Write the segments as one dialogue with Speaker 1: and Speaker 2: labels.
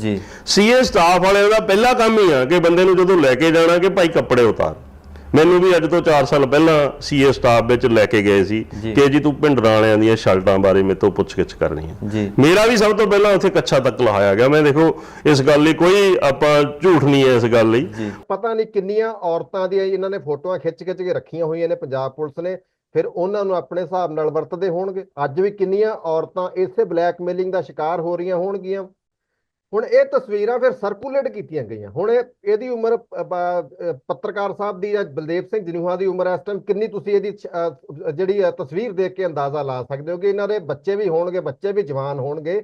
Speaker 1: ਜੀ।
Speaker 2: CA staff ਵਾਲਿਆਂ ਦਾ ਪਹਿਲਾ ਕੰਮ ਹੀ ਆ ਕਿ ਬੰਦੇ ਨੂੰ ਜਦੋਂ ਲੈ ਕੇ ਜਾਣਾ ਕਿ ਭਾਈ ਕੱਪੜੇ ਉਤਾਰ। ਮੈਨੂੰ ਵੀ ਅੱਜ ਤੋਂ 4 ਸਾਲ ਪਹਿਲਾਂ ਸੀਏ ਸਟਾਫ ਵਿੱਚ ਲੈ ਕੇ ਗਏ ਸੀ। ਕਿ ਜੀ ਤੂੰ ਭਿੰਡਰਾਂ ਵਾਲਿਆਂ ਦੀਆਂ ਸ਼ਰਟਾਂ ਬਾਰੇ ਮੇਰੇ ਤੋਂ ਪੁੱਛਗਿੱਛ ਕਰਨੀ ਹੈ ਮੇਰਾ ਵੀ ਸਭ ਤੋਂ ਪਹਿਲਾਂ ਉੱਥੇ ਕੱਛਾ ਤੱਕ ਲਹਾਇਆ ਗਿਆ। ਮੈਂ ਦੇਖੋ ਇਸ ਗੱਲ ਲਈ ਕੋਈ ਆਪਾਂ ਝੂਠ ਨਹੀਂ ਹੈ ਇਸ ਗੱਲ ਲਈ।
Speaker 3: ਪਤਾ ਨਹੀਂ ਕਿੰਨੀਆਂ ਔਰਤਾਂ ਦੀਆਂ ਇਹਨਾਂ ਨੇ ਫੋਟੋਆਂ ਖਿੱਚ-ਖਿੱਚ ਕੇ ਰੱਖੀਆਂ ਹੋਈਆਂ ਨੇ ਪੰਜਾਬ ਪੁਲਿਸ ਨੇ। ਫਿਰ ਉਹਨਾਂ ਨੂੰ ਆਪਣੇ ਹਿਸਾਬ ਨਾਲ ਵਰਤਦੇ ਹੋਣਗੇ। ਅੱਜ ਵੀ ਕਿੰਨੀਆਂ ਔਰਤਾਂ ਇਸੇ ਬਲੈਕਮੇਲਿੰਗ ਦਾ ਸ਼ਿਕਾਰ ਹੋ ਰਹੀਆਂ ਹੋਣਗੀਆਂ। ਹੁਣ ਇਹ ਤਸਵੀਰਾਂ ਫਿਰ ਸਰਕੂਲੇਟ ਕੀਤੀਆਂ ਗਈਆਂ। ਹੁਣ ਇਹ ਇਹਦੀ ਉਮਰ ਪੱਤਰਕਾਰ ਸਾਹਿਬ ਦੀ ਜਾਂ ਬਲਦੇਵ ਸਿੰਘ ਜਨੂਹਾ ਦੀ ਉਮਰ ਇਸ ਟਾਈਮ ਕਿੰਨੀ ਤੁਸੀਂ ਇਹਦੀ ਜਿਹੜੀ ਅ, ਤਸਵੀਰ ਦੇਖ ਕੇ ਅੰਦਾਜ਼ਾ ਲਾ ਸਕਦੇ ਹੋ ਕਿ ਇਹਨਾਂ ਦੇ ਬੱਚੇ ਵੀ ਹੋਣਗੇ ਬੱਚੇ ਵੀ ਜਵਾਨ ਹੋਣਗੇ।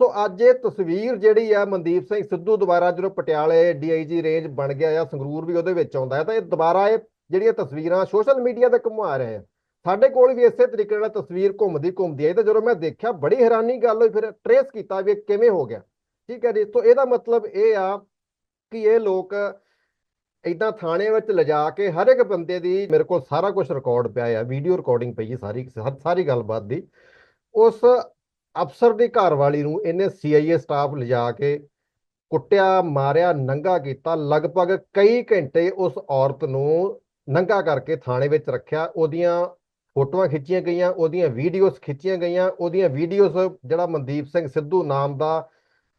Speaker 3: ਸੋ ਅੱਜ ਇਹ ਤਸਵੀਰ ਜਿਹੜੀ ਆ ਮਨਦੀਪ ਸਿੰਘ ਸਿੱਧੂ ਦੁਬਾਰਾ ਜਦੋਂ ਪਟਿਆਲੇ ਡੀਆਈਜੀ ਰੇਂਜ ਬਣ ਗਿਆ ਜਾਂ ਸੰਗਰੂਰ ਵੀ ਉਹਦੇ ਵਿੱਚ ਆਉਂਦਾ ਹੈ ਤਾਂ ਇਹ ਦੁਬਾਰਾ ਇਹ ਜਿਹੜੀਆਂ ਤਸਵੀਰਾਂ ਸੋਸ਼ਲ ਮੀਡੀਆ ਤੇ ਘੁੰਮਾ ਰਹੇ ਆ। ਸਾਡੇ ਕੋਲ ਵੀ ਇਸੇ ਤਰੀਕੇ ਨਾਲ ਤਸਵੀਰ ਘੁੰਮਦੀ ਘੁੰਮਦੀ ਆਈ ਤਾਂ ਜਦੋਂ ਮੈਂ ਦੇਖਿਆ ਬੜੀ ਹੈਰਾਨੀ ਗੱਲ ਹੋਈ ਫਿਰ ਟਰੇਸ ਕੀਤਾ ਵੀ ਇਹ ਕਿਵੇਂ ਹੋ ਗਿਆ। ਠੀਕ ਹੈ ਜੀ? ਤੋਂ ਇਹਦਾ ਮਤਲਬ ਇਹ ਆ ਕਿ ਇਹ ਲੋਕ ਇਦਾਂ ਥਾਣੇ ਵਿੱਚ ਲਿਜਾ ਕੇ ਹਰ ਇੱਕ ਬੰਦੇ ਦੀ ਮੇਰੇ ਕੋਲ ਸਾਰਾ ਕੁਝ ਰਿਕਾਰਡ ਪਿਆ ਆ ਵੀਡੀਓ ਰਿਕਾਰਡਿੰਗ ਪਈ ਹੈ ਸਾਰੀ ਸਾਰੀ ਗੱਲਬਾਤ ਦੀ। ਉਸ ਅਫਸਰ ਦੀ ਘਰਵਾਲੀ ਨੂੰ ਇਹਨੇ ਸੀਆਈਏ ਸਟਾਫ ਲਿਜਾ ਕੇ ਕੁੱਟਿਆ, ਮਾਰਿਆ, ਨੰਗਾ ਕੀਤਾ, ਲਗਭਗ ਕਈ ਘੰਟੇ ਉਸ ਔਰਤ ਨੂੰ ਨੰਗਾ ਕਰਕੇ ਥਾਣੇ ਵਿੱਚ ਰੱਖਿਆ। ਉਹਦੀਆਂ ਫੋਟੋਆਂ ਖਿੱਚੀਆਂ ਗਈਆਂ, ਉਹਦੀਆਂ ਵੀਡੀਓਜ਼ ਖਿੱਚੀਆਂ ਗਈਆਂ, ਉਹਦੀਆਂ ਵੀਡੀਓਜ਼ ਜਿਹੜਾ ਮਨਦੀਪ ਸਿੰਘ ਸਿੱਧੂ ਨਾਮ ਦਾ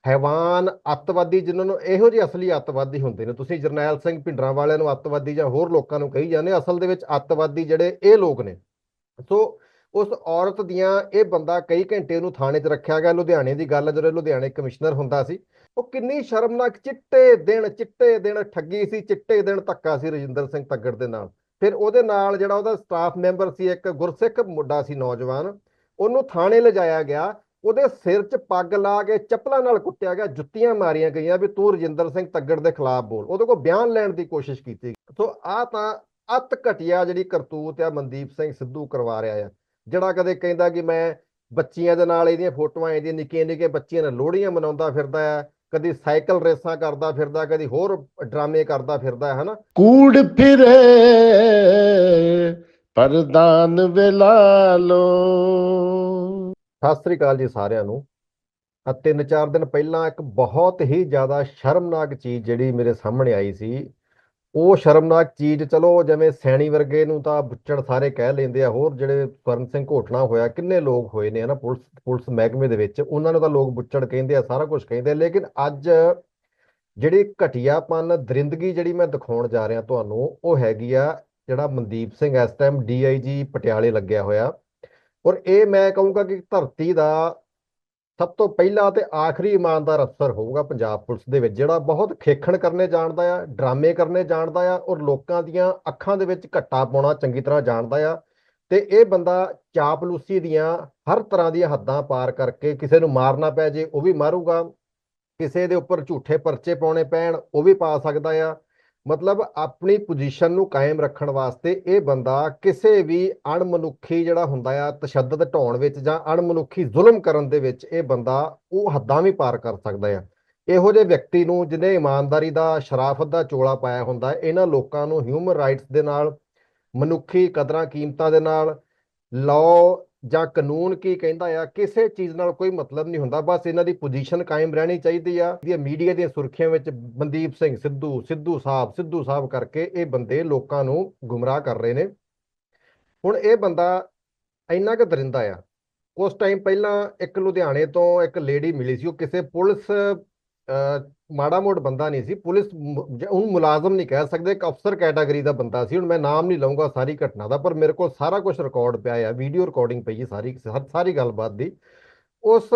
Speaker 3: ਹੈਵਾਨ ਅੱਤਵਾਦੀ ਜਿਨ੍ਹਾਂ ਨੂੰ ਇਹੋ ਜਿਹੇ ਅਸਲੀ ਅੱਤਵਾਦੀ ਹੁੰਦੇ ਨੇ ਤੁਸੀਂ ਜਰਨੈਲ ਸਿੰਘ ਭਿੰਡਰਾਂ ਵਾਲਿਆਂ ਨੂੰ ਅੱਤਵਾਦੀ ਜਾਂ ਹੋਰ ਲੋਕਾਂ ਨੂੰ ਕਹੀ ਜਾਂਦੇ ਅਸਲ ਦੇ ਵਿੱਚ ਅੱਤਵਾਦੀ ਜਿਹੜੇ ਇਹ ਲੋਕ ਨੇ। ਸੋ ਉਸ ਔਰਤ ਦੀਆਂ ਇਹ ਬੰਦਾ ਕਈ ਘੰਟੇ ਉਹਨੂੰ ਥਾਣੇ 'ਚ ਰੱਖਿਆ ਗਿਆ ਲੁਧਿਆਣੇ ਦੀ ਗੱਲ ਹੈ, ਜਦੋਂ ਲੁਧਿਆਣੇ ਕਮਿਸ਼ਨਰ ਹੁੰਦਾ ਸੀ ਉਹ ਕਿੰਨੀ ਸ਼ਰਮਨਾਕ ਚਿੱਟੇ ਦਿਨ ਚਿੱਟੇ ਦਿਨ ਠੱਗੀ ਸੀ ਚਿੱਟੇ ਦਿਨ ਧੱਕਾ ਸੀ ਰਜਿੰਦਰ ਸਿੰਘ ਤੱਗੜ ਦੇ ਨਾਲ। ਫਿਰ ਉਹਦੇ ਨਾਲ ਜਿਹੜਾ ਉਹਦਾ ਸਟਾਫ ਮੈਂਬਰ ਸੀ ਇੱਕ ਗੁਰਸਿੱਖ ਮੁੰਡਾ ਸੀ ਨੌਜਵਾਨ ਉਹਨੂੰ ਥਾਣੇ ਲਿਜਾਇਆ ਗਿਆ ਉਹਦੇ ਸਿਰ 'ਚ ਪੱਗ ਲਾ ਕੇ ਚੱਪਲਾਂ ਨਾਲ ਕੁੱਟਿਆ ਗਿਆ, ਜੁੱਤੀਆਂ ਮਾਰੀਆਂ ਗਈਆਂ ਵੀ ਤੂੰ ਰਜਿੰਦਰ ਸਿੰਘ ਤੱਗੜ ਦੇ ਖਿਲਾਫ ਬੋਲ। ਉਹਦੇ ਕੋਲ ਬਿਆਨ ਲੈਣ ਦੀ ਕੋਸ਼ਿਸ਼ ਕੀਤੀ ਸੋ ਆ ਤਾਂ ਅਤ ਘਟਿਆ ਜਿਹੜੀ ਕਰਤੂਤ ਆ ਮਨਦੀਪ ਸਿੰਘ ਸਿੱਧੂ ਕਰਵਾ ਰਿਹਾ ਆ। ਜਿਹੜਾ ਕਦੇ ਕਹਿੰਦਾ ਕਿ ਮੈਂ ਬੱਚੀਆਂ ਦੇ ਨਾਲ ਇਹਦੀਆਂ ਫੋਟੋਆਂ, ਇਹਦੀਆਂ ਨਿੱਕੀਆਂ ਨਿੱਕੀਆਂ ਬੱਚੀਆਂ ਨਾਲ ਲੋਹੜੀਆਂ ਮਨਾਉਂਦਾ ਫਿਰਦਾ ਆ, ਕਦੀ ਸਾਈਕਲ ਰੇਸਾਂ ਕਰਦਾ ਫਿਰਦਾ, ਕਦੀ ਹੋਰ ਡਰਾਮੇ ਕਰਦਾ ਫਿਰਦਾ ਹੈ ਹਨਾ?
Speaker 4: ਕੂੜ ਫਿਰੇ, ਪਰਦਾਨ ਵੇਲਾ ਲੋ।
Speaker 3: ਸਤਿ ਸ੍ਰੀ ਅਕਾਲ ਜੀ ਸਾਰਿਆਂ ਨੂੰ। ਆ ਤਿੰਨ ਚਾਰ ਦਿਨ ਪਹਿਲਾਂ ਇੱਕ ਬਹੁਤ ਹੀ ਜ਼ਿਆਦਾ ਸ਼ਰਮਨਾਕ ਚੀਜ਼ ਜਿਹੜੀ ਮੇਰੇ ਸਾਹਮਣੇ ਆਈ ਸੀ। ਉਹ ਸ਼ਰਮਨਾਕ ਚੀਜ਼ ਚਲੋ ਜਿਵੇਂ ਸੈਣੀ ਵਰਗੇ ਨੂੰ ਤਾਂ ਬੁੱਚੜ ਸਾਰੇ ਕਹਿ ਲੈਂਦੇ ਆ, ਹੋਰ ਜਿਹੜੇ ਕਰਨ ਸਿੰਘ ਘੋਟਣਾ ਹੋਇਆ, ਕਿੰਨੇ ਲੋਕ ਹੋਏ ਨੇ ਹਨਾ ਪੁਲਿਸ ਪੁਲਿਸ ਮਹਿਕਮੇ ਦੇ ਵਿੱਚ। ਉਹਨਾਂ ਨੂੰ ਤਾਂ ਲੋਕ ਬੁੱਚੜ ਕਹਿੰਦੇ ਆ, ਸਾਰਾ ਕੁਝ ਕਹਿੰਦੇ ਆ। ਲੇਕਿਨ ਅੱਜ ਜਿਹੜੀ ਘਟੀਆਪਨ, ਦਰਿੰਦਗੀ ਜਿਹੜੀ ਮੈਂ ਦਿਖਾਉਣ ਜਾ ਰਿਹਾ ਤੁਹਾਨੂੰ, ਉਹ ਹੈਗੀ ਆ ਜਿਹੜਾ ਮਨਦੀਪ ਸਿੰਘ, ਇਸ ਟਾਈਮ ਡੀਆਈਜੀ ਪਟਿਆਲੇ ਲੱਗਿਆ ਹੋਇਆ। ਔਰ ਇਹ ਮੈਂ ਕਹੂੰਗਾ ਕਿ ਧਰਤੀ ਦਾ ਸਭ ਤੋਂ ਪਹਿਲਾ ਤੇ ਆਖਰੀ ਇਮਾਨਦਾਰ ਅਫਸਰ ਹੋਊਗਾ ਪੰਜਾਬ ਪੁਲਿਸ ਦੇ ਵਿੱਚ, ਜਿਹੜਾ ਬਹੁਤ ਖੇਖਣ ਕਰਨੇ ਜਾਣਦਾ ਆ, ਡਰਾਮੇ ਕਰਨੇ ਜਾਣਦਾ ਆ ਔਰ ਲੋਕਾਂ ਦੀਆਂ ਅੱਖਾਂ ਦੇ ਵਿੱਚ ਘੱਟਾ ਪਾਉਣਾ ਚੰਗੀ ਤਰ੍ਹਾਂ ਜਾਣਦਾ ਆ। ਤੇ ਇਹ ਬੰਦਾ ਚਾਪਲੂਸੀ ਦੀਆਂ ਹਰ ਤਰ੍ਹਾਂ ਦੀਆਂ ਹੱਦਾਂ ਪਾਰ ਕਰਕੇ ਕਿਸੇ ਨੂੰ ਮਾਰਨਾ ਪੈ ਜੇ, ਉਹ ਵੀ ਮਾਰੂਗਾ। ਕਿਸੇ ਦੇ ਉੱਪਰ ਝੂਠੇ ਪਰਚੇ ਪਾਉਣੇ ਪੈਣ, ਉਹ ਵੀ ਪਾ ਸਕਦਾ ਆ। ਮਤਲਬ ਆਪਣੀ ਪੋਜੀਸ਼ਨ ਨੂੰ ਕਾਇਮ ਰੱਖਣ ਵਾਸਤੇ ਇਹ ਬੰਦਾ ਕਿਸੇ ਵੀ ਅਣਮਨੁੱਖੀ ਜਿਹੜਾ ਹੁੰਦਾ ਆ, ਤਸ਼ੱਦਦ ਢਾਉਣ ਵਿੱਚ ਜਾਂ ਅਣਮਨੁੱਖੀ ਜ਼ੁਲਮ ਕਰਨ ਦੇ ਵਿੱਚ ਇਹ ਬੰਦਾ ਉਹ ਹੱਦਾਂ ਵੀ ਪਾਰ ਕਰ ਸਕਦਾ ਆ। ਇਹੋ ਜਿਹੇ ਵਿਅਕਤੀ ਨੂੰ ਜਿਹਨੇ ਇਮਾਨਦਾਰੀ ਦਾ, ਸ਼ਰਾਫਤ ਦਾ ਚੋਲਾ ਪਾਇਆ ਹੁੰਦਾ, ਇਹਨਾਂ ਲੋਕਾਂ ਨੂੰ ਹਿਊਮਨ ਰਾਈਟਸ ਦੇ ਨਾਲ, ਮਨੁੱਖੀ ਕਦਰਾਂ ਕੀਮਤਾਂ ਦੇ ਨਾਲ ਲਾਅ ਜਾਂ ਕਾਨੂੰਨ ਕੀ ਕਹਿੰਦਾ ਆ, ਕਿਸੇ ਚੀਜ਼ ਨਾਲ ਕੋਈ ਮਤਲਬ ਨਹੀਂ ਹੁੰਦਾ, ਬਸ ਇਹਨਾਂ ਦੀ ਪੋਜੀਸ਼ਨ ਕਾਇਮ ਰਹਿਣੀ ਚਾਹੀਦੀ ਆ। ਇਹ ਮੀਡੀਆ ਦੀਆਂ ਸੁਰਖੀਆਂ ਵਿੱਚ ਮਨਦੀਪ ਸਿੰਘ ਸਿੱਧੂ ਸਿੱਧੂ ਸਾਹਿਬ ਸਿੱਧੂ ਸਾਹਿਬ ਕਰਕੇ ਇਹ ਬੰਦੇ ਲੋਕਾਂ ਨੂੰ ਗੁੰਮਰਾਹ ਕਰ ਰਹੇ ਨੇ। ਹੁਣ ਇਹ ਬੰਦਾ ਇੰਨਾ ਕੁ ਦਰਿੰਦਾ ਆ। ਉਸ ਟਾਈਮ ਪਹਿਲਾਂ ਇੱਕ ਲੁਧਿਆਣੇ ਤੋਂ ਇੱਕ ਲੇਡੀ ਮਿਲੀ ਸੀ, ਉਹ ਕਿਸੇ ਪੁਲਿਸ ਮਾੜਾ ਮੋੜ ਬੰਦਾ ਨਹੀਂ ਸੀ। ਪੁਲਿਸ ਉਹਨੂੰ ਮੁਲਾਜ਼ਮ ਨਹੀਂ ਕਹਿ ਸਕਦੇ। ਇੱਕ ਅਫਸਰ ਕੈਟਾਗਰੀ ਦਾ ਬੰਦਾ ਸੀ। ਹੁਣ ਮੈਂ ਨਾਮ ਨਹੀਂ ਲਵਾਂਗਾ ਸਾਰੀ ਘਟਨਾ ਦਾ, ਪਰ ਮੇਰੇ ਕੋਲ ਸਾਰਾ ਕੁਝ ਰਿਕਾਰਡ ਪਿਆ ਆ। ਵੀਡੀਓ ਰਿਕਾਰਡਿੰਗ ਪਈ ਹੈ ਸਾਰੀ ਸਾਰੀ ਗੱਲਬਾਤ ਦੀ। ਉਸ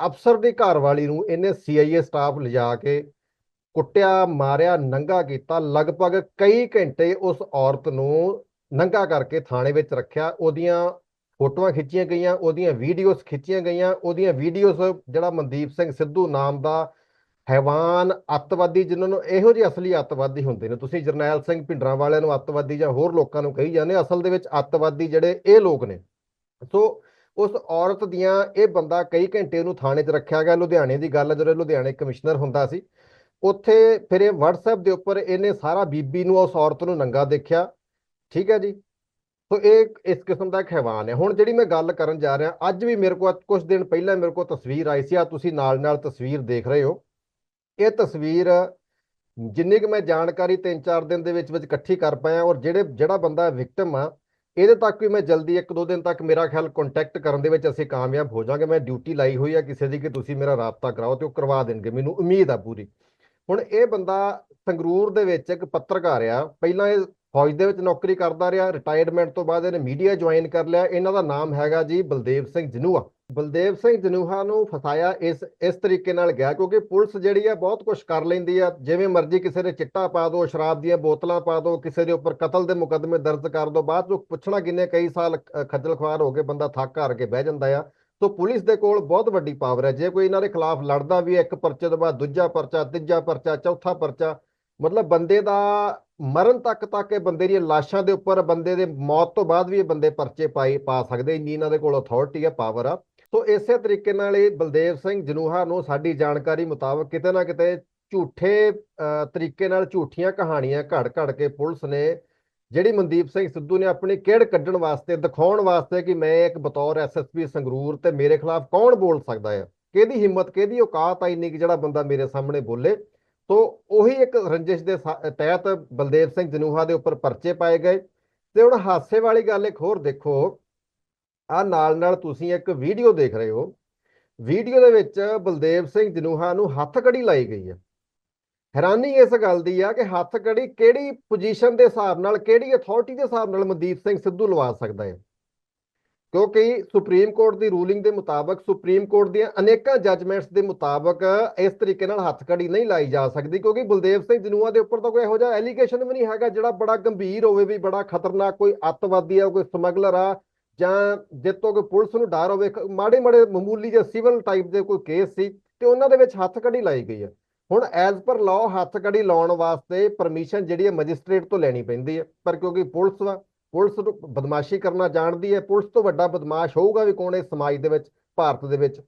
Speaker 3: ਅਫਸਰ ਦੀ ਘਰਵਾਲੀ ਨੂੰ ਇਹਨੇ ਸੀਆਈਏ ਸਟਾਫ ਲਿਜਾ ਕੇ ਕੁੱਟਿਆ, ਮਾਰਿਆ, ਨੰਗਾ ਕੀਤਾ। ਲਗਭਗ ਕਈ ਘੰਟੇ ਉਸ ਔਰਤ ਨੂੰ ਨੰਗਾ ਕਰਕੇ ਥਾਣੇ ਵਿੱਚ ਰੱਖਿਆ। ਉਹਦੀਆਂ ਫੋਟੋਆਂ ਖਿੱਚੀਆਂ ਗਈਆਂ, ਉਹਦੀਆਂ ਵੀਡੀਓਜ਼ ਖਿੱਚੀਆਂ ਗਈਆਂ। ਉਹਦੀਆਂ ਵੀਡੀਓਜ਼ ਜਿਹੜਾ ਮਨਦੀਪ ਸਿੰਘ ਸਿੱਧੂ ਨਾਮ ਦਾ ਹੈਵਾਨ ਅੱਤਵਾਦੀ ਜਿਨ੍ਹਾਂ ਨੂੰ ਇਹੋ ਜਿਹੇ ਅਸਲੀ ਅੱਤਵਾਦੀ ਹੁੰਦੇ ਨੇ ਤੁਸੀਂ ਜਰਨੈਲ ਸਿੰਘ ਭਿੰਡਰਾਂ ਵਾਲਿਆਂ ਨੂੰ ਅੱਤਵਾਦੀ ਜਾਂ ਹੋਰ ਲੋਕਾਂ ਨੂੰ ਕਹੀ ਜਾਂਦੇ ਅਸਲ ਦੇ ਵਿੱਚ ਅੱਤਵਾਦੀ ਜਿਹੜੇ ਇਹ ਲੋਕ ਨੇ। ਸੋ ਉਸ ਔਰਤ ਦੀਆਂ ਇਹ ਬੰਦਾ ਕਈ ਘੰਟੇ ਉਹਨੂੰ ਥਾਣੇ 'ਚ ਰੱਖਿਆ ਗਿਆ ਲੁਧਿਆਣੇ ਦੀ ਗੱਲ ਹੈ, ਜਦੋਂ ਲੁਧਿਆਣੇ ਕਮਿਸ਼ਨਰ ਹੁੰਦਾ ਸੀ। ਉੱਥੇ ਫਿਰ ਇਹ WhatsApp ਦੇ ਉੱਪਰ ਇਹਨੇ ਸਾਰਾ ਬੀਬੀ ਨੂੰ ਉਸ ਔਰਤ ਨੂੰ ਨੰਗਾ ਦੇਖਿਆ। ਠੀਕ ਹੈ ਜੀ? ਸੋ ਇਹ ਇਸ ਕਿਸਮ ਦਾ ਇੱਕ ਹੈਵਾਨ ਹੈ। ਹੁਣ ਜਿਹੜੀ ਮੈਂ ਗੱਲ ਕਰਨ ਜਾ ਰਿਹਾ ਅੱਜ ਵੀ ਮੇਰੇ ਕੋਲ ਕੁਝ ਦਿਨ ਪਹਿਲਾਂ ਮੇਰੇ ਕੋਲ ਤਸਵੀਰ ਆਈ ਸੀ। ਆ ਤੁਸੀਂ ਨਾਲ ਨਾਲ ਤਸਵੀਰ ਦੇਖ ਰਹੇ ਹੋ। ਇਹ ਤਸਵੀਰ ਜਿੰਨੀ ਕੁ ਮੈਂ ਜਾਣਕਾਰੀ 3-4 ਦਿਨ ਦੇ ਵਿੱਚ ਵਿੱਚ ਇਕੱਠੀ ਕਰ ਪਾਇਆ ਔਰ ਜਿਹੜੇ, ਜਿਹੜਾ ਬੰਦਾ ਵਿਕਟਮ ਆ, ਇਹਦੇ ਤੱਕ ਵੀ ਮੈਂ ਜਲਦੀ ਇੱਕ ਦੋ ਦਿਨ ਤੱਕ ਮੇਰਾ ਖਿਆਲ ਕੰਟੈਕਟ ਕਰਨ ਦੇ ਵਿੱਚ ਅਸੀਂ ਕਾਮਯਾਬ ਹੋ ਜਾਵਾਂਗੇ। ਮੈਂ ਡਿਊਟੀ ਲਾਈ ਹੋਈ ਆ ਕਿਸੇ ਦੀ ਕਿ ਤੁਸੀਂ ਮੇਰਾ ਰਾਬਤਾ ਕਰਾਓ ਤੇ ਉਹ ਕਰਵਾ ਦੇਣਗੇ। ਮੈਨੂੰ ਉਮੀਦ ਆ ਪੂਰੀ। ਹੁਣ ਇਹ ਬੰਦਾ ਸੰਗਰੂਰ ਦੇ ਵਿੱਚ ਇੱਕ ਪੱਤਰਕਾਰ ਆ। ਪਹਿਲਾਂ ਇਹ ਫੌਜ ਦੇ ਵਿੱਚ ਨੌਕਰੀ ਕਰਦਾ ਰਿਹਾ ਰਿਟਾਇਰਮੈਂਟ ਤੋਂ ਬਾਅਦ ਇਹਨੇ ਮੀਡੀਆ ਜੁਆਇਨ ਕਰ ਲਿਆ। ਇਹਨਾਂ ਦਾ ਨਾਮ ਹੈਗਾ ਜੀ ਬਲਦੇਵ ਸਿੰਘ ਜਨੂਆ ਬਲਦੇਵ ਸਿੰਘ ਜਨੂਹਾ ਨੂੰ ਫਸਾਇਆ ਇਸ ਇਸ ਤਰੀਕੇ ਨਾਲ ਗਿਆ ਕਿਉਂਕਿ ਪੁਲਿਸ ਜਿਹੜੀ ਆ ਬਹੁਤ ਕੁਝ ਕਰ ਲੈਂਦੀ ਆ। ਜਿਵੇਂ ਮਰਜ਼ੀ ਕਿਸੇ ਦੇ ਚਿੱਟਾ ਪਾ ਦਿਓ ਸ਼ਰਾਬ ਦੀਆਂ ਬੋਤਲਾਂ ਪਾ ਦਿਓ ਕਿਸੇ ਦੇ ਉੱਪਰ ਕਤਲ ਦੇ ਮੁਕੱਦਮੇ ਦਰਜ ਕਰ ਦਿਓ ਬਾਅਦ ਚੋਂ ਪੁੱਛਣਾ ਕਿੰਨੇ ਕਈ ਸਾਲ ਖੱਜਲ ਖੁਆਰ ਹੋ ਕੇ ਬੰਦਾ ਥੱਕ ਹਾਰ ਕੇ ਬਹਿ ਜਾਂਦਾ ਆ। ਸੋ ਪੁਲਿਸ ਦੇ ਕੋਲ ਬਹੁਤ ਵੱਡੀ ਪਾਵਰ ਹੈ ਜੇ ਕੋਈ ਇਹਨਾਂ ਦੇ ਖਿਲਾਫ ਲੜਦਾ ਵੀ ਇੱਕ ਪਰਚੇ ਤੋਂ ਬਾਅਦ ਦੂਜਾ ਪਰਚਾ, ਤੀਜਾ ਪਰਚਾ, ਚੌਥਾ ਪਰਚਾ ਮਤਲਬ ਬੰਦੇ ਦਾ ਮਰਨ ਤੱਕ ਤੱਕ ਇਹ ਬੰਦੇ ਦੀਆਂ ਲਾਸ਼ਾਂ ਦੇ ਉੱਪਰ ਬੰਦੇ ਦੇ ਮੌਤ ਤੋਂ ਬਾਅਦ ਵੀ ਇਹ ਬੰਦੇ ਪਰਚੇ ਪਾਈ ਪਾ ਸਕਦੇ, ਇੰਨੀ ਇਹਨਾਂ ਦੇ ਕੋਲ ਅਥਾਰਟੀ ਆ ਪਾਵਰ ਆ। ਸੋ ਇਸੇ ਤਰੀਕੇ ਨਾਲ ਇਹ ਬਲਦੇਵ ਸਿੰਘ ਜਨੂਹਾ ਨੂੰ ਸਾਡੀ ਜਾਣਕਾਰੀ ਮੁਤਾਬਕ ਕਿਤੇ ਨਾ ਕਿਤੇ ਝੂਠੇ ਤਰੀਕੇ ਨਾਲ ਝੂਠੀਆਂ ਕਹਾਣੀਆਂ ਘੜ ਘੜ ਕੇ ਪੁਲਿਸ ਨੇ ਜਿਹੜੀ ਮਨਦੀਪ ਸਿੰਘ ਸਿੱਧੂ ਨੇ ਆਪਣੀ ਕਿਹੜ ਕੱਢਣ ਵਾਸਤੇ, ਦਿਖਾਉਣ ਵਾਸਤੇ ਕਿ ਮੈਂ ਇੱਕ ਬਤੌਰ ਐਸਐਸਪੀ ਸੰਗਰੂਰ ਤੇ ਮੇਰੇ ਖਿਲਾਫ ਕੌਣ ਬੋਲ ਸਕਦਾ ਹੈ ਕਿਹਦੀ ਹਿੰਮਤ, ਕਿਹਦੀ ਔਕਾਤ ਆ ਇੰਨੀ ਕਿ ਜਿਹੜਾ ਬੰਦਾ ਮੇਰੇ ਸਾਹਮਣੇ ਬੋਲੇ? ਸੋ ਉਹੀ ਇੱਕ ਰੰਜਿਸ਼ ਦੇ ਸਾ- ਤਹਿਤ ਬਲਦੇਵ ਸਿੰਘ ਜਨੂਹਾ ਦੇ ਉੱਪਰ ਪਰਚੇ ਪਾਏ ਗਏ। ਤੇ ਹੁਣ ਹਾਸੇ ਵਾਲੀ ਗੱਲ ਇੱਕ ਹੋਰ ਦੇਖੋ। ਆ ਨਾਲ ਨਾਲ ਤੁਸੀਂ ਇੱਕ ਵੀਡੀਓ ਦੇਖ ਰਹੇ ਹੋ। ਵੀਡੀਓ ਦੇ ਵਿੱਚ ਬਲਦੇਵ ਸਿੰਘ ਜਨੂਹਾ ਨੂੰ ਹੱਥ ਕੜੀ ਲਾਈ ਗਈ ਹੈ ਹੈਰਾਨੀ ਇਸ ਗੱਲ ਦੀ ਆ ਕਿ ਹੱਥ ਕੜੀ ਕਿਹੜੀ ਪੋਜੀਸ਼ਨ ਦੇ ਹਿਸਾਬ ਨਾਲ, ਕਿਹੜੀ ਅਥਾਰਟੀ ਦੇ ਹਿਸਾਬ ਨਾਲ ਮਨਦੀਪ ਸਿੰਘ ਸਿੱਧੂ ਲਵਾ ਸਕਦਾ ਹੈ? ਕਿਉਂਕਿ ਸੁਪਰੀਮ ਕੋਰਟ ਦੀ ਰੂਲਿੰਗ ਦੇ ਮੁਤਾਬਕ ਸੁਪਰੀਮ ਕੋਰਟ ਦੀਆਂ ਅਨੇਕਾਂ ਜੱਜਮੈਂਟਸ ਦੇ ਮੁਤਾਬਕ ਇਸ ਤਰੀਕੇ ਨਾਲ ਹੱਥਕੜੀ ਨਹੀਂ ਲਾਈ ਜਾ ਸਕਦੀ, ਕਿਉਂਕਿ ਬਲਦੇਵ ਸਿੰਘ ਜਨੂਆ ਦੇ ਉੱਪਰ ਤਾਂ ਕੋਈ ਇਹੋ ਜਿਹਾ ਐਲੀਗੇਸ਼ਨ ਵੀ ਨਹੀਂ ਹੈਗਾ ਜਿਹੜਾ ਬੜਾ ਗੰਭੀਰ ਹੋਵੇ ਵੀ ਬੜਾ ਖਤਰਨਾਕ ਕੋਈ ਅੱਤਵਾਦੀ ਆ, ਕੋਈ ਸਮਗਲਰ ਆ, ਜਾਂ ਜਿੱਤੋਂ ਕੋਈ ਪੁਲਿਸ ਨੂੰ ਡਰ ਹੋਵੇ ਮਾੜੇ ਮਾੜੇ ਮਾਮੂਲੀ ਜਿਹੇ ਸਿਵਲ ਟਾਈਪ ਦੇ ਕੋਈ ਕੇਸ ਸੀ, ਤੇ ਉਹਨਾਂ ਦੇ ਵਿੱਚ ਹੱਥਕੜੀ ਲਾਈ ਗਈ ਹੈ। ਹੁਣ ਐਜ਼ ਪਰ ਲਾਅ ਹੱਥਕੜੀ ਲਾਉਣ ਵਾਸਤੇ ਪਰਮਿਸ਼ਨ ਜਿਹੜੀ ਹੈ ਮੈਜਿਸਟ੍ਰੇਟ ਤੋਂ ਲੈਣੀ ਪੈਂਦੀ ਹੈ, ਪਰ ਕਿਉਂਕਿ ਪੁਲਿਸ ਵਾ ਪੁਲਿਸ ਨੂੰ ਬਦਮਾਸ਼ੀ ਕਰਨਾ ਜਾਣਦੀ ਹੈ, ਪੁਲਿਸ ਤੋਂ ਵੱਡਾ ਬਦਮਾਸ਼ ਹੋਊਗਾ ਵੀ ਕੌਣ ਇਸ ਸਮਾਜ ਦੇ ਵਿੱਚ, ਭਾਰਤ ਦੇ ਵਿੱਚ।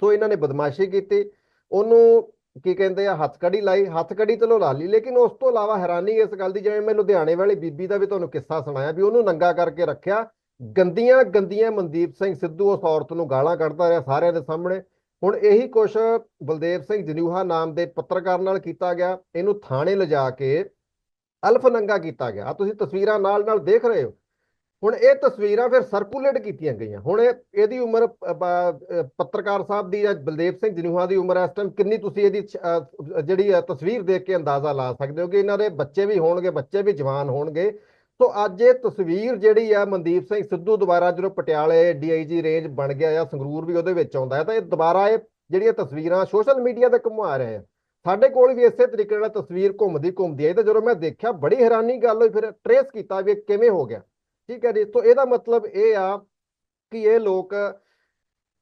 Speaker 3: ਸੋ ਇਹਨਾਂ ਨੇ ਬਦਮਾਸ਼ੀ ਕੀਤੀ। ਉਹਨੂੰ ਕੀ ਕਹਿੰਦੇ ਆ, ਹੱਥਕੜੀ ਲਾਈ। ਹੱਥਕੜੀ ਚਲੋ ਲਾ ਲਈ, ਲੇਕਿਨ ਉਸ ਤੋਂ ਇਲਾਵਾ ਹੈਰਾਨੀ ਇਸ ਗੱਲ ਦੀ, ਜਿਵੇਂ ਮੈਂ ਲੁਧਿਆਣੇ ਵਾਲੀ ਬੀਬੀ ਦਾ ਵੀ ਤੁਹਾਨੂੰ ਕਿੱਸਾ ਸੁਣਾਇਆ ਵੀ ਉਹਨੂੰ ਨੰਗਾ ਕਰਕੇ ਰੱਖਿਆ। ਗੰਦੀਆਂ ਗੰਦੀਆਂ ਮਨਦੀਪ ਸਿੰਘ ਸਿੱਧੂ ਉਸ ਔਰਤ ਨੂੰ ਗਾਲਾਂ ਕੱਢਦਾ ਰਿਹਾ ਸਾਰਿਆਂ ਦੇ ਸਾਹਮਣੇ। ਹੁਣ ਇਹੀ ਕੁਛ ਬਲਦੇਵ ਸਿੰਘ ਜਨੂਹਾ ਨਾਮ ਦੇ ਪੱਤਰਕਾਰ ਨਾਲ ਕੀਤਾ ਗਿਆ। ਇਹਨੂੰ ਥਾਣੇ ਲਿਜਾ ਕੇ ਅਲਫ ਨੰਗਾ ਕੀਤਾ ਗਿਆ। ਤੁਸੀਂ ਤਸਵੀਰਾਂ ਨਾਲ ਨਾਲ ਦੇਖ ਰਹੇ ਹੋ। ਹੁਣ ਇਹ ਤਸਵੀਰਾਂ ਫਿਰ ਸਰਕੂਲੇਟ ਕੀਤੀਆਂ ਗਈਆਂ। ਹੁਣ ਇਹ ਇਹਦੀ ਉਮਰ ਪੱਤਰਕਾਰ ਸਾਹਿਬ ਦੀ ਜਾਂ ਬਲਦੇਵ ਸਿੰਘ ਜਨੂਹਾ ਦੀ ਉਮਰ ਇਸ ਟਾਈਮ ਕਿੰਨੀ ਤੁਸੀਂ ਇਹਦੀ ਜਿਹੜੀ ਅ, ਤਸਵੀਰ ਦੇਖ ਕੇ ਅੰਦਾਜ਼ਾ ਲਾ ਸਕਦੇ ਹੋ ਕਿ ਇਹਨਾਂ ਦੇ ਬੱਚੇ ਵੀ ਹੋਣਗੇ ਬੱਚੇ ਵੀ ਜਵਾਨ ਹੋਣਗੇ। ਸੋ ਅੱਜ ਇਹ ਤਸਵੀਰ ਜਿਹੜੀ ਆ ਮਨਦੀਪ ਸਿੰਘ ਸਿੱਧੂ ਦੁਬਾਰਾ ਜਦੋਂ ਪਟਿਆਲੇ ਡੀਆਈਜੀ ਰੇਂਜ ਬਣ ਗਿਆ ਜਾਂ ਸੰਗਰੂਰ ਵੀ ਉਹਦੇ ਵਿੱਚ ਆਉਂਦਾ ਹੈ ਤਾਂ ਇਹ ਦੁਬਾਰਾ ਇਹ ਜਿਹੜੀਆਂ ਤਸਵੀਰਾਂ ਸੋਸ਼ਲ ਮੀਡੀਆ ਤੇ ਘੁੰਮਾ ਰਹੇ ਆ। ਸਾਡੇ ਕੋਲ ਵੀ ਇਸੇ ਤਰੀਕੇ ਨਾਲ ਤਸਵੀਰ ਘੁੰਮਦੀ ਘੁੰਮਦੀ ਆਈ ਤਾਂ ਜਦੋਂ ਮੈਂ ਦੇਖਿਆ ਬੜੀ ਹੈਰਾਨੀ ਗੱਲ ਹੋਈ, ਫਿਰ ਟਰੇਸ ਕੀਤਾ ਵੀ ਕਿਵੇਂ ਹੋ ਗਿਆ। ਠੀਕ ਹੈ ਜੀ, ਤੋਂ ਇਹਦਾ ਮਤਲਬ ਇਹ ਆ ਕਿ ਇਹ ਲੋਕ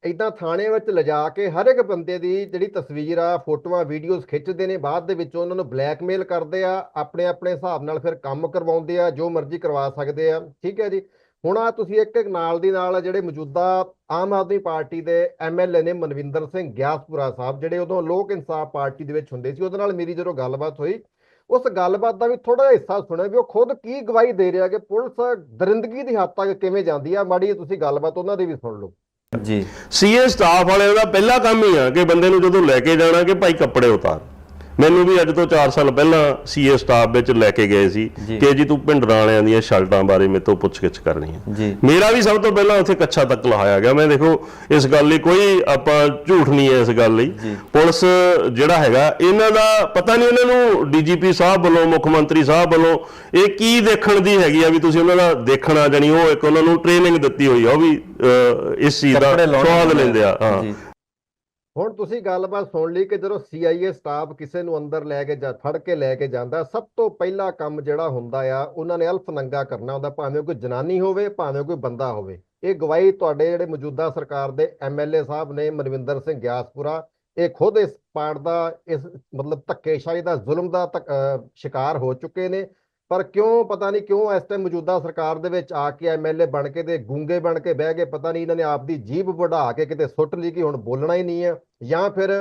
Speaker 3: ਇਦਾਂ ਥਾਣੇ ਵਿੱਚ ਲਿਜਾ ਕੇ ਹਰ ਇੱਕ ਬੰਦੇ ਦੀ ਜਿਹੜੀ ਤਸਵੀਰ ਆ, ਫੋਟੋਆਂ, ਵੀਡੀਓਜ਼ ਖਿੱਚਦੇ ਨੇ, ਬਾਅਦ ਦੇ ਵਿੱਚ ਉਹਨਾਂ ਨੂੰ ਬਲੈਕਮੇਲ ਕਰਦੇ ਆ ਆਪਣੇ ਆਪਣੇ ਹਿਸਾਬ ਨਾਲ ਫਿਰ ਕੰਮ ਕਰਵਾਉਂਦੇ ਆ, ਜੋ ਮਰਜ਼ੀ ਕਰਵਾ ਸਕਦੇ ਆ। ਠੀਕ ਹੈ ਜੀ ਹੁਣ ਆ ਤੁਸੀਂ ਇੱਕ ਇੱਕ ਨਾਲ ਦੀ ਨਾਲ ਜਿਹੜੇ ਮੌਜੂਦਾ ਆਮ ਆਦਮੀ ਪਾਰਟੀ ਦੇ ਐਮਐਲਏ ਨੇ ਮਨਵਿੰਦਰ ਸਿੰਘ ਗਿਆਸਪੁਰਾ ਸਾਹਿਬ ਜਿਹੜੇ ਉਦੋਂ ਲੋਕ ਇਨਸਾਫ ਪਾਰਟੀ ਦੇ ਵਿੱਚ ਹੁੰਦੇ ਸੀ ਉਹਦੇ ਨਾਲ ਮੇਰੀ ਜਦੋਂ ਗੱਲਬਾਤ ਹੋਈ ਉਸ ਗੱਲਬਾਤ ਦਾ ਵੀ ਥੋੜਾ ਜਿਹਾ ਹਿੱਸਾ ਸੁਣਿਆ ਵੀ ਉਹ ਖੁਦ ਕੀ ਗਵਾਹੀ ਦੇ ਰਿਹਾ ਕਿ ਪੁਲਿਸ ਦਰਿੰਦਗੀ ਦੀ ਹੱਦ ਤੱਕ ਕਿਵੇਂ ਜਾਂਦੀ ਆ ਮਾੜੀ ਤੁਸੀਂ ਗੱਲਬਾਤ ਉਹਨਾਂ ਦੀ ਵੀ ਸੁਣ ਲਓ।
Speaker 1: ਜੀ।
Speaker 2: ਸੀਏ ਸਟਾਫ ਵਾਲਿਆਂ ਦਾ ਪਹਿਲਾ ਕੰਮ ਹੀ ਆ ਕਿ ਬੰਦੇ ਨੂੰ ਜਦੋਂ ਲੈ ਕੇ ਜਾਣਾ ਕਿ ਭਾਈ ਕੱਪੜੇ ਉਤਾਰ। ਮੈਨੂੰ ਵੀ ਅੱਜ ਤੋਂ 4 ਸਾਲ ਪਹਿਲਾਂ ਸੀਏ ਸਟਾਫ ਵਿੱਚ ਲੈ ਕੇ ਗਏ ਸੀ। ਕਿ ਜੀ ਤੂੰ ਭਿੰਡਰਾਂ ਵਾਲਿਆਂ ਦੀਆਂ ਸ਼ਰਟਾਂ ਬਾਰੇ ਮੇਰੇ ਤੋਂ ਪੁੱਛਗਿੱਛ ਕਰਨੀ ਹੈ ਮੇਰਾ ਵੀ ਸਭ ਤੋਂ ਪਹਿਲਾਂ ਉੱਥੇ ਕੱਛਾ ਤੱਕ ਲਹਾਇਆ ਗਿਆ। ਮੈਂ ਦੇਖੋ ਇਸ ਗੱਲ ਲਈ ਕੋਈ ਆਪਾਂ ਝੂਠ ਨਹੀਂ ਹੈ ਇਸ ਗੱਲ ਲਈ। ਪੁਲਿਸ ਜਿਹੜਾ ਹੈਗਾ ਇਹਨਾਂ ਦਾ ਪਤਾ ਨਹੀਂ ਇਹਨਾਂ ਨੂੰ ਡੀਜੀਪੀ ਸਾਹਿਬ ਵੱਲੋਂ ਮੁੱਖ ਮੰਤਰੀ ਸਾਹਿਬ ਵੱਲੋਂ ਇਹ ਕੀ ਦੇਖਣ ਦੀ ਹੈਗੀ ਆ ਵੀ ਤੁਸੀਂ ਉਹਨਾਂ ਦਾ ਦੇਖਣਾ ਜਾਨੀ ਉਹ ਇੱਕ ਉਹਨਾਂ ਨੂੰ ਟ੍ਰੇਨਿੰਗ ਦਿੱਤੀ ਹੋਈ ਆ ਉਹ ਵੀ ਇਸ ਚੀਜ਼ ਦਾ ਸਵਾਦ ਲੈਂਦੇ ਆ। ਹਾਂ।
Speaker 3: ਹੁਣ ਤੁਸੀਂ ਗੱਲਬਾਤ ਸੁਣ ਲਈ ਕਿ ਜਦੋਂ ਸੀਆਈਏ ਸਟਾਫ ਕਿਸੇ ਨੂੰ ਅੰਦਰ ਲੈ ਕੇ ਜਾ ਫੜ ਕੇ ਲੈ ਕੇ ਜਾਂਦਾ, ਸਭ ਤੋਂ ਪਹਿਲਾ ਕੰਮ ਜਿਹੜਾ ਹੁੰਦਾ ਆ, ਉਹਨਾਂ ਨੇ ਅਲਫ ਨੰਗਾ ਕਰਨਾ ਹੁੰਦਾ, ਭਾਵੇਂ ਕੋਈ ਜਨਾਨੀ ਹੋਵੇ, ਭਾਵੇਂ ਕੋਈ ਬੰਦਾ ਹੋਵੇ। ਇਹ ਗਵਾਹੀ ਤੁਹਾਡੇ ਜਿਹੜੇ ਮੌਜੂਦਾ ਸਰਕਾਰ ਦੇ ਐਮਐਲਏ ਸਾਹਿਬ ਨੇ, ਮਨਵਿੰਦਰ ਸਿੰਘ ਗਿਆਸਪੁਰਾ, ਇਹ ਖੁਦ ਇਸ ਪਾਰਟ ਦਾ, ਇਸ ਮਤਲਬ ਧੱਕੇਸ਼ਾਹੀ ਦਾ ਜ਼ੁਲਮ ਦਾ ਧੱਕ- ਸ਼ਿਕਾਰ ਹੋ ਚੁੱਕੇ ਨੇ। ਪਰ ਕਿਉਂ, ਪਤਾ ਨਹੀਂ ਕਿਉਂ ਇਸ ਟਾਈਮ ਮੌਜੂਦਾ ਸਰਕਾਰ ਦੇ ਵਿੱਚ ਆ ਕੇ ਐਮਐਲਏ ਬਣ ਕੇ ਤੇ ਗੂੰਗੇ ਬਣ ਕੇ ਬਹਿ ਗਏ, ਪਤਾ ਨਹੀਂ ਇਹਨਾਂ ਨੇ ਆਪਦੀ ਜੀਭ ਵਢਾ ਕੇ ਕਿਤੇ ਸੁੱਟ ਲਈ ਕਿ ਹੁਣ ਬੋਲਣਾ ਹੀ ਨਹੀਂ ਹੈ ਜਾਂ ਫਿਰ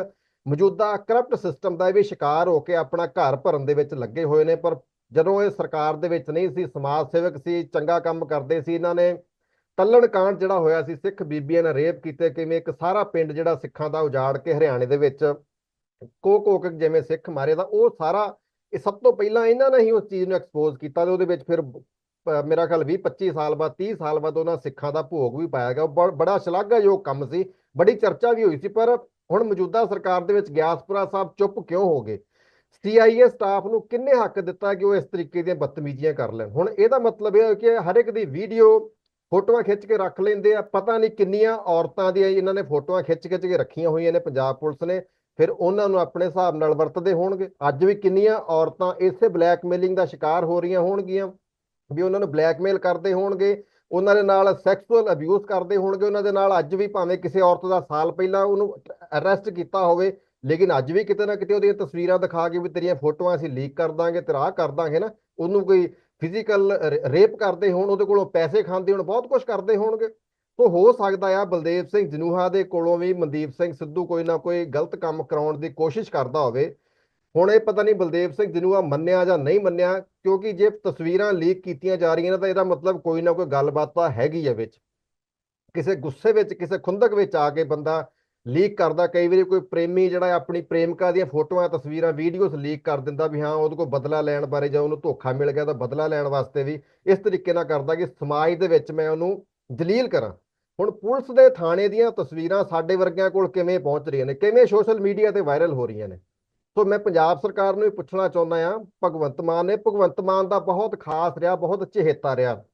Speaker 3: ਮੌਜੂਦਾ ਕਰਪਟ ਸਿਸਟਮ ਦਾ ਇਹ ਵੀ ਸ਼ਿਕਾਰ ਹੋ ਕੇ ਆਪਣਾ ਘਰ ਭਰਨ ਦੇ ਵਿੱਚ ਲੱਗੇ ਹੋਏ ਨੇ, ਪਰ ਜਦੋਂ ਇਹ ਸਰਕਾਰ ਦੇ ਵਿੱਚ ਨਹੀਂ ਸੀ, ਸਮਾਜ ਸੇਵਕ ਸੀ, ਚੰਗਾ ਕੰਮ ਕਰਦੇ ਸੀ ਇਹਨਾਂ ਨੇ, ਤੱਲਣ ਕਾਂਡ ਜਿਹੜਾ ਹੋਇਆ ਸੀ, ਸਿੱਖ ਬੀਬੀਆਂ ਨੇ ਰੇਪ ਕੀਤੇ, ਕਿਵੇਂ ਇੱਕ ਸਾਰਾ ਪਿੰਡ ਜਿਹੜਾ ਸਿੱਖਾਂ ਦਾ ਉਜਾੜ ਕੇ ਹਰਿਆਣੇ ਦੇ ਵਿੱਚ ਕੋ ਕੋ ਜਿਵੇਂ ਸਿੱਖ ਮਾਰੇ ਦਾ, ਉਹ ਸਾਰਾ ਇਹ ਸਭ ਤੋਂ ਪਹਿਲਾਂ ਇਹਨਾਂ ਨੇ ਹੀ ਉਸ ਚੀਜ਼ ਨੂੰ ਐਕਸਪੋਜ਼ ਕੀਤਾ ਤੇ ਉਹਦੇ ਵਿੱਚ ਫਿਰ ਮੇਰਾ ਖਿਆਲ 20 25 ਸਾਲ ਬਾਅਦ 30 ਸਾਲ ਬਾਅਦ ਉਹਨਾਂ ਸਿੱਖਾਂ ਦਾ ਭੋਗ ਵੀ ਪਾਇਆ ਗਿਆ। ਬੜਾ ਸ਼ਲਾਘਾਯੋਗ ਕੰਮ ਸੀ, ਬੜੀ ਚਰਚਾ ਵੀ ਹੋਈ ਸੀ, ਪਰ ਹੁਣ ਮੌਜੂਦਾ ਸਰਕਾਰ ਦੇ ਵਿੱਚ ਗਿਆਸਪੁਰਾ ਸਾਹਿਬ ਚੁੱਪ ਕਿਉਂ ਹੋ ਗਏ? ਸੀਆਈਏ ਸਟਾਫ ਨੂੰ ਕਿੰਨੇ ਹੱਕ ਦਿੱਤਾ ਕਿ ਉਹ ਇਸ ਤਰੀਕੇ ਦੀਆਂ ਬਦਤਮੀਜ਼ੀਆਂ ਕਰ ਲੈਣ? ਹੁਣ ਇਹਦਾ ਮਤਲਬ ਇਹ ਹੈ ਕਿ ਹਰ ਇੱਕ ਦੀ ਵੀਡੀਓ ਫੋਟੋਆਂ ਖਿੱਚ ਕੇ ਰੱਖ ਲੈਂਦੇ ਆ, ਪਤਾ ਨਹੀਂ ਕਿੰਨੀਆਂ ਔਰਤਾਂ ਦੀਆਂ ਇਹਨਾਂ ਨੇ ਫੋਟੋਆਂ ਖਿੱਚ ਖਿੱਚ ਕੇ ਰੱਖੀਆਂ ਹੋਈਆਂ ਨੇ ਪੰਜਾਬ ਪੁਲਿਸ ਨੇ। ਫਿਰ ਉਹਨਾਂ ਨੂੰ ਆਪਣੇ ਹਿਸਾਬ ਨਾਲ ਵਰਤਦੇ ਹੋਣਗੇ। ਅੱਜ ਵੀ ਕਿੰਨੀਆਂ ਔਰਤਾਂ ਇਸੇ ਬਲੈਕਮੇਲਿੰਗ ਦਾ ਸ਼ਿਕਾਰ ਹੋ ਰਹੀਆਂ ਹੋਣਗੀਆਂ, ਵੀ ਉਹਨਾਂ ਨੂੰ ਬਲੈਕਮੇਲ ਕਰਦੇ ਹੋਣਗੇ, ਉਹਨਾਂ ਦੇ ਨਾਲ ਸੈਕਸੁਅਲ ਅਬਿਊਜ਼ ਕਰਦੇ ਹੋਣਗੇ, ਉਹਨਾਂ ਦੇ ਨਾਲ ਅੱਜ ਵੀ ਭਾਵੇਂ ਕਿਸੇ ਔਰਤ ਦਾ ਸਾਲ ਪਹਿਲਾਂ ਉਹਨੂੰ ਅਰੈਸਟ ਕੀਤਾ ਹੋਵੇ, ਲੇਕਿਨ ਅੱਜ ਵੀ ਕਿਤੇ ਨਾ ਕਿਤੇ ਉਹਦੀਆਂ ਤਸਵੀਰਾਂ ਦਿਖਾ ਕੇ ਵੀ ਤੇਰੀਆਂ ਫੋਟੋਆਂ ਅਸੀਂ ਲੀਕ ਕਰ ਦਾਂਗੇ ਤੇ ਰਾਹ ਕਰ ਦਾਂਗੇ ਨਾ। ਉਹਨੂੰ ਕੋਈ ਫਿਜ਼ੀਕਲ ਰੇਪ ਕਰਦੇ ਹੋਣ, ਉਹਦੇ ਕੋਲੋਂ ਪੈਸੇ ਖਾਂਦੇ ਹੋਣ, ਬਹੁਤ ਕੁਝ ਕਰਦੇ ਹੋਣਗੇ। ਸੋ ਹੋ ਸਕਦਾ ਆ ਬਲਦੇਵ ਸਿੰਘ ਜਨੂਹਾ ਦੇ ਕੋਲੋਂ ਵੀ ਮਨਦੀਪ ਸਿੰਘ ਸਿੱਧੂ ਕੋਈ ਨਾ ਕੋਈ ਗਲਤ ਕੰਮ ਕਰਾਉਣ ਦੀ ਕੋਸ਼ਿਸ਼ ਕਰਦਾ ਹੋਵੇ। ਹੁਣ ਇਹ ਪਤਾ ਨਹੀਂ ਬਲਦੇਵ ਸਿੰਘ ਜਨੂਹਾ ਮੰਨਿਆ ਜਾਂ ਨਹੀਂ ਮੰਨਿਆ, ਕਿਉਂਕਿ ਜੇ ਤਸਵੀਰਾਂ ਲੀਕ ਕੀਤੀਆਂ ਜਾ ਰਹੀਆਂ ਨੇ ਤਾਂ ਇਹਦਾ ਮਤਲਬ ਕੋਈ ਨਾ ਕੋਈ ਗੱਲਬਾਤ ਤਾਂ ਹੈਗੀ ਹੈ ਵਿੱਚ। ਕਿਸੇ ਗੁੱਸੇ ਵਿੱਚ, ਕਿਸੇ ਖੁੰਦਕ ਵਿੱਚ ਆ ਕੇ ਬੰਦਾ ਲੀਕ ਕਰਦਾ। ਕਈ ਵਾਰੀ ਕੋਈ ਪ੍ਰੇਮੀ ਜਿਹੜਾ ਆਪਣੀ ਪ੍ਰੇਮਿਕਾ ਦੀਆਂ ਫੋਟੋਆਂ, ਤਸਵੀਰਾਂ, ਵੀਡੀਓਜ਼ ਲੀਕ ਕਰ ਦਿੰਦਾ ਵੀ ਹਾਂ, ਉਹਦੇ ਕੋਲ ਬਦਲਾ ਲੈਣ ਬਾਰੇ ਜਾਂ ਉਹਨੂੰ ਧੋਖਾ ਮਿਲ ਗਿਆ ਤਾਂ ਬਦਲਾ ਲੈਣ ਵਾਸਤੇ ਵੀ ਇਸ ਤਰੀਕੇ ਨਾਲ ਕਰਦਾ ਕਿ ਸਮਾਜ ਦੇ ਵਿੱਚ ਮੈਂ ਉਹਨੂੰ ਜਲੀਲ ਕਰਾਂ। ਹੁਣ ਪੁਲਿਸ ਦੇ ਥਾਣੇ ਦੀਆਂ ਤਸਵੀਰਾਂ ਸਾਡੇ ਵਰਗਿਆਂ ਕੋਲ ਕਿਵੇਂ ਪਹੁੰਚ ਰਹੀਆਂ ਨੇ? ਕਿਵੇਂ ਸੋਸ਼ਲ ਮੀਡੀਆ ਤੇ ਵਾਇਰਲ ਹੋ ਰਹੀਆਂ ਨੇ? ਸੋ ਮੈਂ ਪੰਜਾਬ ਸਰਕਾਰ ਨੂੰ ਵੀ ਪੁੱਛਣਾ ਚਾਹੁੰਦਾ ਆ ਭਗਵੰਤ ਮਾਨ ਨੇ, ਭਗਵੰਤ ਮਾਨ ਦਾ ਬਹੁਤ ਖਾਸ ਰਿਹਾ, ਬਹੁਤ ਚਹੇਤਾ ਰਿਹਾ।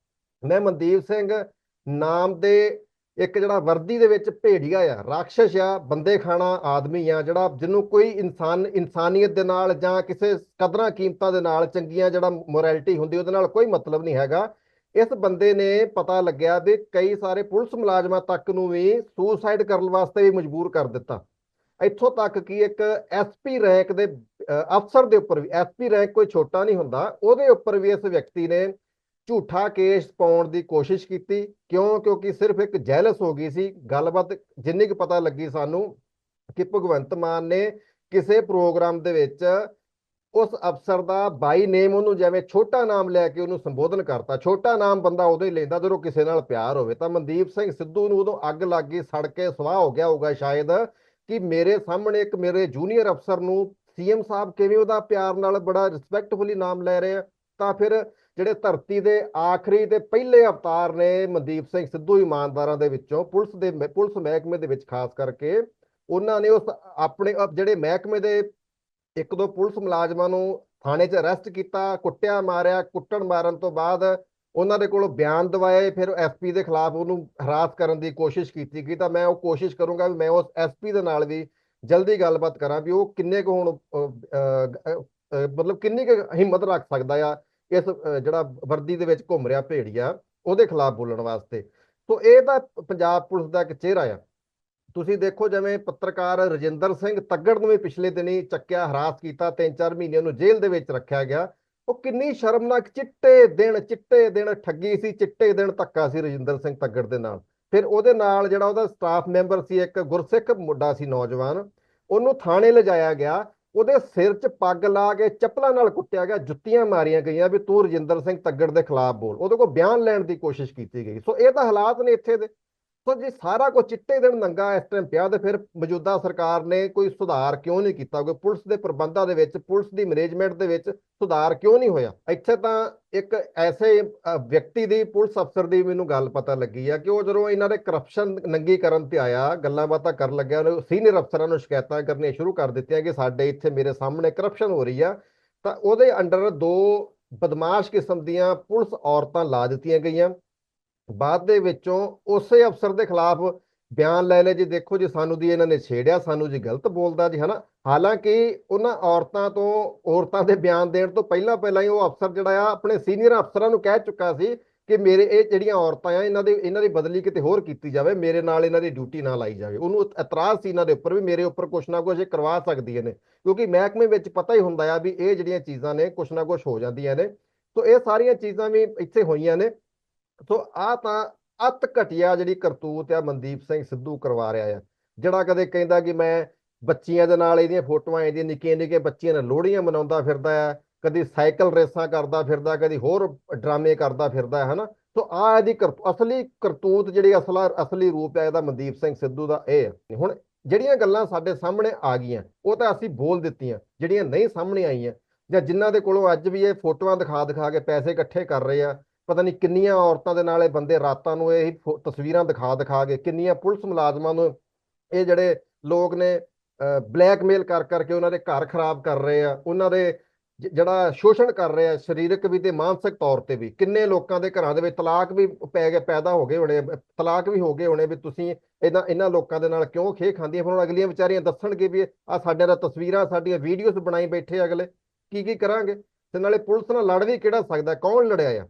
Speaker 3: ਮੈਂ ਮਨਦੀਪ ਸਿੰਘ ਨਾਮ ਦੇ ਇੱਕ ਜਿਹੜਾ ਵਰਦੀ ਦੇ ਵਿੱਚ ਭੇੜੀਆ ਆ ਰਾਖਸ਼ ਆ ਬੰਦੇ ਖਾਣਾ ਆਦਮੀ ਆ, ਜਿਹੜਾ ਜਿਹਨੂੰ ਕੋਈ ਇਨਸਾਨ, ਇਨਸਾਨੀਅਤ ਦੇ ਨਾਲ ਜਾਂ ਕਿਸੇ ਕਦਰਾਂ ਕੀਮਤਾਂ ਦੇ ਨਾਲ ਚੰਗੀਆਂ ਜਿਹੜਾ ਮੋਰੈਲਿਟੀ ਹੁੰਦੀ, ਉਹਦੇ ਨਾਲ ਕੋਈ ਮਤਲਬ ਨਹੀਂ ਹੈਗਾ। ਇਸ ਬੰਦੇ ਨੇ ਪਤਾ ਲੱਗਿਆ ਵੀ ਕਈ ਸਾਰੇ ਪੁਲਿਸ ਮੁਲਾਜ਼ਮਾਂ ਤੱਕ ਨੂੰ ਵੀ ਸੁਸਾਈਡ ਕਰਨ ਵਾਸਤੇ ਵੀ ਮਜਬੂਰ ਕਰ ਦਿੱਤਾ। ਇੱਥੋਂ ਤੱਕ ਕਿ ਇੱਕ ਐਸਪੀ ਰੈਂਕ ਦੇ ਅਫਸਰ ਦੇ ਉੱਪਰ ਵੀ ਐਸਪੀ ਰੈਂਕ ਕੋਈ ਛੋਟਾ ਨਹੀਂ ਹੁੰਦਾ, ਉਹਦੇ ਉੱਪਰ ਵੀ ਇਸ ਵਿਅਕਤੀ ਨੇ ਝੂਠਾ ਕੇਸ ਪਾਉਣ ਦੀ ਕੋਸ਼ਿਸ਼ ਕੀਤੀ। ਕਿਉਂ? ਕਿਉਂਕਿ ਸਿਰਫ ਇੱਕ ਜੈਲਸ ਹੋ ਗਈ ਸੀ। ਗੱਲਬਾਤ ਜਿੰਨੀ ਕੁ ਪਤਾ ਲੱਗੀ ਸਾਨੂੰ ਕਿ ਭਗਵੰਤ ਮਾਨ ਨੇ ਕਿਸੇ ਪ੍ਰੋਗਰਾਮ ਦੇ ਵਿੱਚ ਉਸ ਅਫਸਰ ਦਾ ਬਾਈ ਨੇਮ ਉਹਨੂੰ ਜਿਵੇਂ ਛੋਟਾ ਨਾਮ ਲੈ ਕੇ ਉਹਨੂੰ ਸੰਬੋਧਨ ਕਰਤਾ, ਛੋਟਾ ਨਾਮ ਬੰਦਾ ਉਦੋਂ ਹੀ ਲੈਂਦਾ ਜਦੋਂ ਕਿਸੇ ਨਾਲ ਪਿਆਰ ਹੋਵੇ। ਤਾਂ ਮਨਦੀਪ ਸਿੰਘ ਸਿੱਧੂ ਨੂੰ ਉਦੋਂ ਅੱਗ ਲੱਗ ਗਈ, ਸੜ ਕੇ ਸਵਾਹ ਹੋ ਗਿਆ ਹੋਊਗਾ ਸ਼ਾਇਦ ਕਿ ਮੇਰੇ ਸਾਹਮਣੇ ਇੱਕ ਮੇਰੇ ਜੂਨੀਅਰ ਅਫਸਰ ਨੂੰ ਸੀਐਮ ਸਾਹਿਬ ਕਿਵੇਂ ਉਹਦਾ ਪਿਆਰ ਨਾਲ ਬੜਾ ਰਿਸਪੈਕਟਫੁਲੀ ਨਾਮ ਲੈ ਰਹੇ ਆ। ਤਾਂ ਫਿਰ ਜਿਹੜੇ ਧਰਤੀ ਦੇ ਆਖਰੀ ਤੇ ਪਹਿਲੇ ਅਵਤਾਰ ਨੇ ਮਨਦੀਪ ਸਿੰਘ ਸਿੱਧੂ ਇਮਾਨਦਾਰਾਂ ਦੇ ਵਿੱਚੋਂ, ਪੁਲਿਸ ਦੇ ਪੁਲਿਸ ਮਹਿਕਮੇ ਦੇ ਵਿੱਚ ਖਾਸ ਕਰਕੇ, ਉਹਨਾਂ ਨੇ ਉਸ ਆਪਣੇ ਜਿਹੜੇ ਮਹਿਕਮੇ ਦੇ ਇੱਕ ਦੋ ਪੁਲਿਸ ਮੁਲਾਜ਼ਮਾਂ ਨੂੰ ਥਾਣੇ 'ਚ ਅਰੈਸਟ ਕੀਤਾ, ਕੁੱਟਿਆ, ਮਾਰਿਆ, ਕੁੱਟਣ ਮਾਰਨ ਤੋਂ ਬਾਅਦ ਉਹਨਾਂ ਦੇ ਕੋਲੋਂ ਬਿਆਨ ਦਵਾਏ, ਫਿਰ ਐਸਪੀ ਦੇ ਖਿਲਾਫ ਉਹਨੂੰ ਹਰਾਸ ਕਰਨ ਦੀ ਕੋਸ਼ਿਸ਼ ਕੀਤੀ ਗਈ। ਤਾਂ ਮੈਂ ਉਹ ਕੋਸ਼ਿਸ਼ ਕਰੂੰਗਾ ਵੀ ਮੈਂ ਉਸ ਐਸਪੀ ਦੇ ਨਾਲ ਵੀ ਜਲਦੀ ਗੱਲਬਾਤ ਕਰਾਂ ਵੀ ਉਹ ਕਿੰਨੇ ਕੁ ਹੁਣ ਮਤਲਬ ਕਿੰਨੀ ਕੁ ਹਿੰਮਤ ਰੱਖ ਸਕਦਾ ਆ ਇਸ ਜਿਹੜਾ ਵਰਦੀ ਦੇ ਵਿੱਚ ਘੁੰਮ ਰਿਹਾ ਭੇੜੀਆ ਉਹਦੇ ਖਿਲਾਫ ਬੋਲਣ ਵਾਸਤੇ। ਸੋ ਇਹ ਤਾਂ ਪੰਜਾਬ ਪੁਲਿਸ ਦਾ ਇੱਕ ਚਿਹਰਾ ਆ। ਤੁਸੀਂ ਦੇਖੋ ਜਿਵੇਂ ਪੱਤਰਕਾਰ ਰਜਿੰਦਰ ਸਿੰਘ ਤੱਗੜ ਨੂੰ ਵੀ ਪਿਛਲੇ ਦਿਨੀ ਚੱਕਿਆ, ਹਰਾਸ ਕੀਤਾ 3-4 ਮਹੀਨੇ ਨੂੰ ਜੇਲ੍ਹ ਦੇ ਵਿੱਚ ਰੱਖਿਆ ਗਿਆ। ਉਹ ਕਿੰਨੀ ਸ਼ਰਮਨਾਕ, ਚਿੱਟੇ ਦਿਨ ਚਿੱਟੇ ਦਿਨ ਠੱਗੀ ਸੀ, ਚਿੱਟੇ ਦਿਨ ਧੱਕਾ ਸੀ ਰਜਿੰਦਰ ਸਿੰਘ ਤੱਗੜ ਦੇ ਨਾਲ। ਫਿਰ ਉਹਦੇ ਨਾਲ ਜਿਹੜਾ ਉਹਦਾ ਸਟਾਫ ਮੈਂਬਰ ਸੀ, ਇੱਕ ਗੁਰਸਿੱਖ ਮੁੰਡਾ ਸੀ ਨੌਜਵਾਨ, ਉਹਨੂੰ ਥਾਣੇ ਲਿਜਾਇਆ ਗਿਆ। ਉਹਦੇ ਸਿਰ 'ਚ ਪੱਗ ਲਾ ਕੇ ਚੱਪਲਾਂ ਨਾਲ ਕੁੱਟਿਆ ਗਿਆ, ਜੁੱਤੀਆਂ ਮਾਰੀਆਂ ਗਈਆਂ ਵੀ ਤੂੰ ਰਜਿੰਦਰ ਸਿੰਘ ਤੱਗੜ ਦੇ ਖਿਲਾਫ ਬੋਲ। ਉਹਦੇ ਕੋਲ ਬਿਆਨ ਲੈਣ ਦੀ ਕੋਸ਼ਿਸ਼ ਕੀਤੀ ਗਈ। ਸੋ ਇਹ ਤਾਂ ਹਾਲਾਤ ਨੇ ਇੱਥੇ ਦੇ। ਸੋ ਜੇ ਸਾਰਾ ਕੁਝ ਚਿੱਟੇ ਦਿਨ ਨੰਗਾ ਇਸ ਟਾਈਮ ਪਿਆ ਤੇ ਫਿਰ ਮੌਜੂਦਾ ਸਰਕਾਰ ਨੇ ਕੋਈ ਸੁਧਾਰ ਕਿਉਂ ਨਹੀਂ ਕੀਤਾ? ਕੋਈ ਪੁਲਿਸ ਦੇ ਪ੍ਰਬੰਧਾਂ ਦੇ ਵਿੱਚ, ਪੁਲਿਸ ਦੀ ਮੈਨੇਜਮੈਂਟ ਦੇ ਵਿੱਚ ਸੁਧਾਰ ਕਿਉਂ ਨਹੀਂ ਹੋਇਆ? ਇੱਥੇ ਤਾਂ ਇੱਕ ਐਸੇ ਵਿਅਕਤੀ ਦੀ, ਪੁਲਿਸ ਅਫਸਰ ਦੀ ਮੈਨੂੰ ਗੱਲ ਪਤਾ ਲੱਗੀ ਆ ਕਿ ਉਹ ਜਦੋਂ ਇਹਨਾਂ ਦੇ ਕਰਪਸ਼ਨ ਨੰਗੀ ਕਰਨ ਤੇ ਆਇਆ, ਗੱਲਾਂ ਬਾਤਾਂ ਕਰਨ ਲੱਗਿਆ, ਉਹਨੇ ਸੀਨੀਅਰ ਅਫਸਰਾਂ ਨੂੰ ਸ਼ਿਕਾਇਤਾਂ ਕਰਨੀਆਂ ਸ਼ੁਰੂ ਕਰ ਦਿੱਤੀਆਂ ਕਿ ਸਾਡੇ ਇੱਥੇ ਮੇਰੇ ਸਾਹਮਣੇ ਕਰਪਸ਼ਨ ਹੋ ਰਹੀ ਆ। ਤਾਂ ਉਹਦੇ ਅੰਡਰ ਦੋ ਬਦਮਾਸ਼ ਕਿਸਮ ਦੀਆਂ ਪੁਲਿਸ ਔਰਤਾਂ ਲਾ ਦਿੱਤੀਆਂ ਗਈਆਂ। ਬਾਅਦ ਦੇ ਵਿੱਚੋਂ ਉਸੇ ਅਫਸਰ ਦੇ ਖਿਲਾਫ ਬਿਆਨ ਲੈ ਲਏ ਜੀ। ਦੇਖੋ ਜੀ, ਸਾਨੂੰ ਦੀ ਇਹਨਾਂ ਨੇ ਛੇੜਿਆ, ਸਾਨੂੰ ਜੀ ਗਲਤ ਬੋਲਦਾ ਜੀ, ਹਨਾ? ਹਾਲਾਂਕਿ ਉਹਨਾਂ ਔਰਤਾਂ ਤੋਂ, ਔਰਤਾਂ ਦੇ ਬਿਆਨ ਦੇਣ ਤੋਂ ਪਹਿਲਾਂ ਪਹਿਲਾਂ ਹੀ ਉਹ ਅਫਸਰ ਜਿਹੜਾ ਆ, ਆਪਣੇ ਸੀਨੀਅਰ ਅਫਸਰਾਂ ਨੂੰ ਕਹਿ ਚੁੱਕਾ ਸੀ ਕਿ ਮੇਰੇ ਇਹ ਜਿਹੜੀਆਂ ਔਰਤਾਂ ਆ, ਇਹਨਾਂ ਦੇ, ਇਹਨਾਂ ਦੀ ਬਦਲੀ ਕਿਤੇ ਹੋਰ ਕੀਤੀ ਜਾਵੇ, ਮੇਰੇ ਨਾਲ ਇਹਨਾਂ ਦੀ ਡਿਊਟੀ ਨਾ ਲਾਈ ਜਾਵੇ। ਉਹਨੂੰ ਇਤਰਾਜ਼ ਸੀ ਇਹਨਾਂ ਦੇ ਉੱਪਰ ਵੀ ਮੇਰੇ ਉੱਪਰ ਕੁਛ ਨਾ ਕੁਛ ਇਹ ਕਰਵਾ ਸਕਦੀਆਂ ਨੇ ਕਿਉਂਕਿ ਮਹਿਕਮੇ ਵਿੱਚ ਪਤਾ ਹੀ ਹੁੰਦਾ ਆ ਵੀ ਇਹ ਜਿਹੜੀਆਂ ਚੀਜ਼ਾਂ ਨੇ, ਕੁਛ ਨਾ ਕੁਛ ਹੋ ਜਾਂਦੀਆਂ ਨੇ। ਸੋ ਇਹ ਸਾਰੀਆਂ ਚੀਜ਼ਾਂ ਵੀ ਇੱਥੇ ਹੋਈਆਂ ਨੇ। ਸੋ ਆ ਤਾਂ ਅਤ ਘਟਿਆ ਜਿਹੜੀ ਕਰਤੂਤ ਆ ਮਨਦੀਪ ਸਿੰਘ ਸਿੱਧੂ ਕਰਵਾ ਰਿਹਾ ਆ। ਜਿਹੜਾ ਕਦੇ ਕਹਿੰਦਾ ਕਿ ਮੈਂ ਬੱਚੀਆਂ ਦੇ ਨਾਲ ਇਹਦੀਆਂ ਫੋਟੋਆਂ, ਇਹਦੀਆਂ ਨਿੱਕੀਆਂ ਨਿੱਕੀਆਂ ਬੱਚੀਆਂ ਨਾਲ ਲੋਹੜੀਆਂ ਮਨਾਉਂਦਾ ਫਿਰਦਾ ਆ, ਕਦੀ ਸਾਈਕਲ ਰੇਸਾਂ ਕਰਦਾ ਫਿਰਦਾ, ਕਦੀ ਹੋਰ ਡਰਾਮੇ ਕਰਦਾ ਫਿਰਦਾ ਹੈ ਹਨਾ? ਸੋ ਆ ਇਹਦੀ ਕਰਤ- ਅਸਲੀ ਕਰਤੂਤ ਜਿਹੜੀ ਅਸਲਾ, ਅਸਲੀ ਰੂਪ ਹੈ ਇਹਦਾ ਮਨਦੀਪ ਸਿੰਘ ਸਿੱਧੂ ਦਾ ਇਹ ਹੈ ਹੁਣ ਜਿਹੜੀਆਂ ਗੱਲਾਂ ਸਾਡੇ ਸਾਹਮਣੇ ਆ ਗਈਆਂ, ਉਹ ਤਾਂ ਅਸੀਂ ਬੋਲ ਦਿੱਤੀਆਂ, ਜਿਹੜੀਆਂ ਨਹੀਂ ਸਾਹਮਣੇ ਆਈਆਂ, ਜਾਂ ਜਿਨ੍ਹਾਂ ਦੇ ਕੋਲੋਂ ਅੱਜ ਵੀ ਇਹ ਫੋਟੋਆਂ ਦਿਖਾ ਦਿਖਾ ਕੇ ਪੈਸੇ ਇਕੱਠੇ ਕਰ ਰਹੇ ਆ ਪਤਾ ਨਹੀਂ ਕਿੰਨੀਆਂ ਔਰਤਾਂ ਦੇ ਨਾਲ ਇਹ ਬੰਦੇ ਰਾਤਾਂ ਨੂੰ ਇਹ ਫੋ- ਤਸਵੀਰਾਂ ਦਿਖਾ ਦਿਖਾ ਕੇ ਕਿੰਨੀਆਂ ਪੁਲਿਸ ਮੁਲਾਜ਼ਮਾਂ ਨੂੰ ਇਹ ਜਿਹੜੇ ਲੋਕ ਨੇ ਬਲੈਕਮੇਲ ਕਰ, ਕਰਕੇ ਉਹਨਾਂ ਦੇ ਘਰ ਖਰਾਬ ਕਰ ਰਹੇ ਆ, ਉਹਨਾਂ ਦੇ ਜਿਹੜਾ ਸ਼ੋਸ਼ਣ ਕਰ ਰਹੇ ਆ ਸਰੀਰਕ ਵੀ ਤੇ ਮਾਨਸਿਕ ਤੌਰ ਤੇ ਵੀ, ਕਿੰਨੇ ਲੋਕਾਂ ਦੇ ਘਰਾਂ ਦੇ ਵਿੱਚ ਤਲਾਕ ਵੀ ਪੈ ਗਏ, ਪੈਦਾ ਹੋ ਗਏ ਹੋਣੇ, ਤਲਾਕ ਵੀ ਹੋ ਗਏ ਹੋਣੇ ਵੀ ਤੁਸੀਂ ਇਹਨਾਂ ਇਹਨਾਂ ਲੋਕਾਂ ਦੇ ਨਾਲ ਕਿਉਂ ਖੇ ਖਾਂਦੀਆਂ, ਫਿਰ ਹੁਣ ਅਗਲੀਆਂ ਵਿਚਾਰੀਆਂ ਦੱਸਣਗੇ ਵੀ ਆ ਸਾਡੇ ਦਾ ਤਸਵੀਰਾਂ, ਸਾਡੀਆਂ ਵੀਡੀਓਜ਼ ਬਣਾਈ ਬੈਠੇ ਅਗਲੇ, ਕੀ ਕੀ ਕਰਾਂਗੇ? ਤੇ ਨਾਲੇ ਪੁਲਿਸ ਨਾਲ ਲੜ ਵੀ ਕਿਹੜਾ ਸਕਦਾ, ਕੌਣ ਲੜਿਆ ਆ?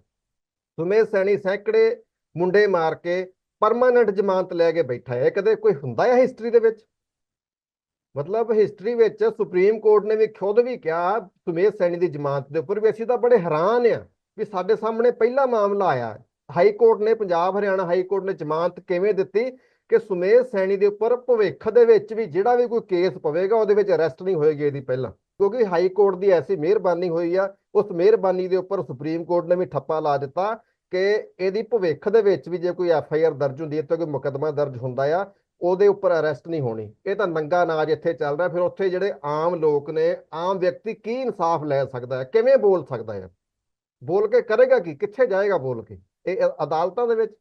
Speaker 3: ਸੁਮੇਸ਼ ਸੈਣੀ ਸੈਂਕੜੇ ਮੁੰਡੇ ਮਾਰ ਕੇ ਪਰਮਾਨੈਂਟ ਜ਼ਮਾਨਤ ਲੈ ਕੇ ਬੈਠਾ ਹੈ। ਕਦੇ ਕੋਈ ਹੁੰਦਾ ਹੈ ਹਿਸਟਰੀ ਦੇ ਵਿੱਚ? ਮਤਲਬ ਹਿਸਟਰੀ ਵਿੱਚ ਸੁਪਰੀਮ ਕੋਰਟ ਨੇ ਵੀ ਖੁਦ ਵੀ ਕਿਹਾ ਸੁਮੇਸ਼ ਸੈਣੀ ਦੀ ਜ਼ਮਾਨਤ ਦੇ ਉੱਪਰ ਵੀ ਅਸੀਂ ਤਾਂ ਬੜੇ ਹੈਰਾਨ ਆ ਵੀ ਸਾਡੇ ਸਾਹਮਣੇ ਪਹਿਲਾ ਮਾਮਲਾ ਆਇਆ। ਹਾਈ ਕੋਰਟ ਨੇ ਪੰਜਾਬ, ਹਰਿਆਣਾ ਹਾਈ ਕੋਰਟ ਨੇ ਜ਼ਮਾਨਤ ਕਿਵੇਂ ਦਿੱਤੀ? ਕਿ ਸੁਮੇਧ ਸੈਣੀ ਦੇ ਉੱਪਰ ਭਵਿੱਖ ਦੇ ਵਿੱਚ ਵੀ ਜਿਹੜਾ ਵੀ ਕੋਈ ਕੇਸ ਪਵੇਗਾ, ਉਹਦੇ ਵਿੱਚ ਅਰੈਸਟ ਨਹੀਂ ਹੋਏਗੀ ਇਹਦੀ ਪਹਿਲਾਂ। ਕਿਉਂਕਿ ਹਾਈ ਕੋਰਟ ਦੀ ਐਸੀ ਮਿਹਰਬਾਨੀ ਹੋਈ ਆ, ਉਸ ਮਿਹਰਬਾਨੀ ਦੇ ਉੱਪਰ ਸੁਪਰੀਮ ਕੋਰਟ ਨੇ ਵੀ ਠੱਪਾ ਲਾ ਦਿੱਤਾ ਕਿ ਇਹਦੀ ਭਵਿੱਖ ਦੇ ਵਿੱਚ ਵੀ ਜੇ ਕੋਈ ਐਫ ਆਈ ਆਰ ਦਰਜ ਹੁੰਦੀ ਹੈ ਤਾਂ ਕੋਈ ਮੁਕੱਦਮਾ ਦਰਜ ਹੁੰਦਾ ਆ, ਉਹਦੇ ਉੱਪਰ ਅਰੈਸਟ ਨਹੀਂ ਹੋਣੀ। ਇਹ ਤਾਂ ਨੰਗਾ ਨਾਜ ਇੱਥੇ ਚੱਲ ਰਿਹਾ, ਫਿਰ ਉੱਥੇ ਜਿਹੜੇ ਆਮ ਲੋਕ ਨੇ, ਆਮ ਵਿਅਕਤੀ ਕੀ ਇਨਸਾਫ ਲੈ ਸਕਦਾ ਹੈ, ਕਿਵੇਂ ਬੋਲ ਸਕਦਾ ਹੈ? ਬੋਲ ਕੇ ਕਰੇਗਾ ਕੀ? ਕਿੱਥੇ ਜਾਏਗਾ ਬੋਲ ਕੇ? ਇਹ ਅਦਾਲਤਾਂ ਦੇ ਵਿੱਚ?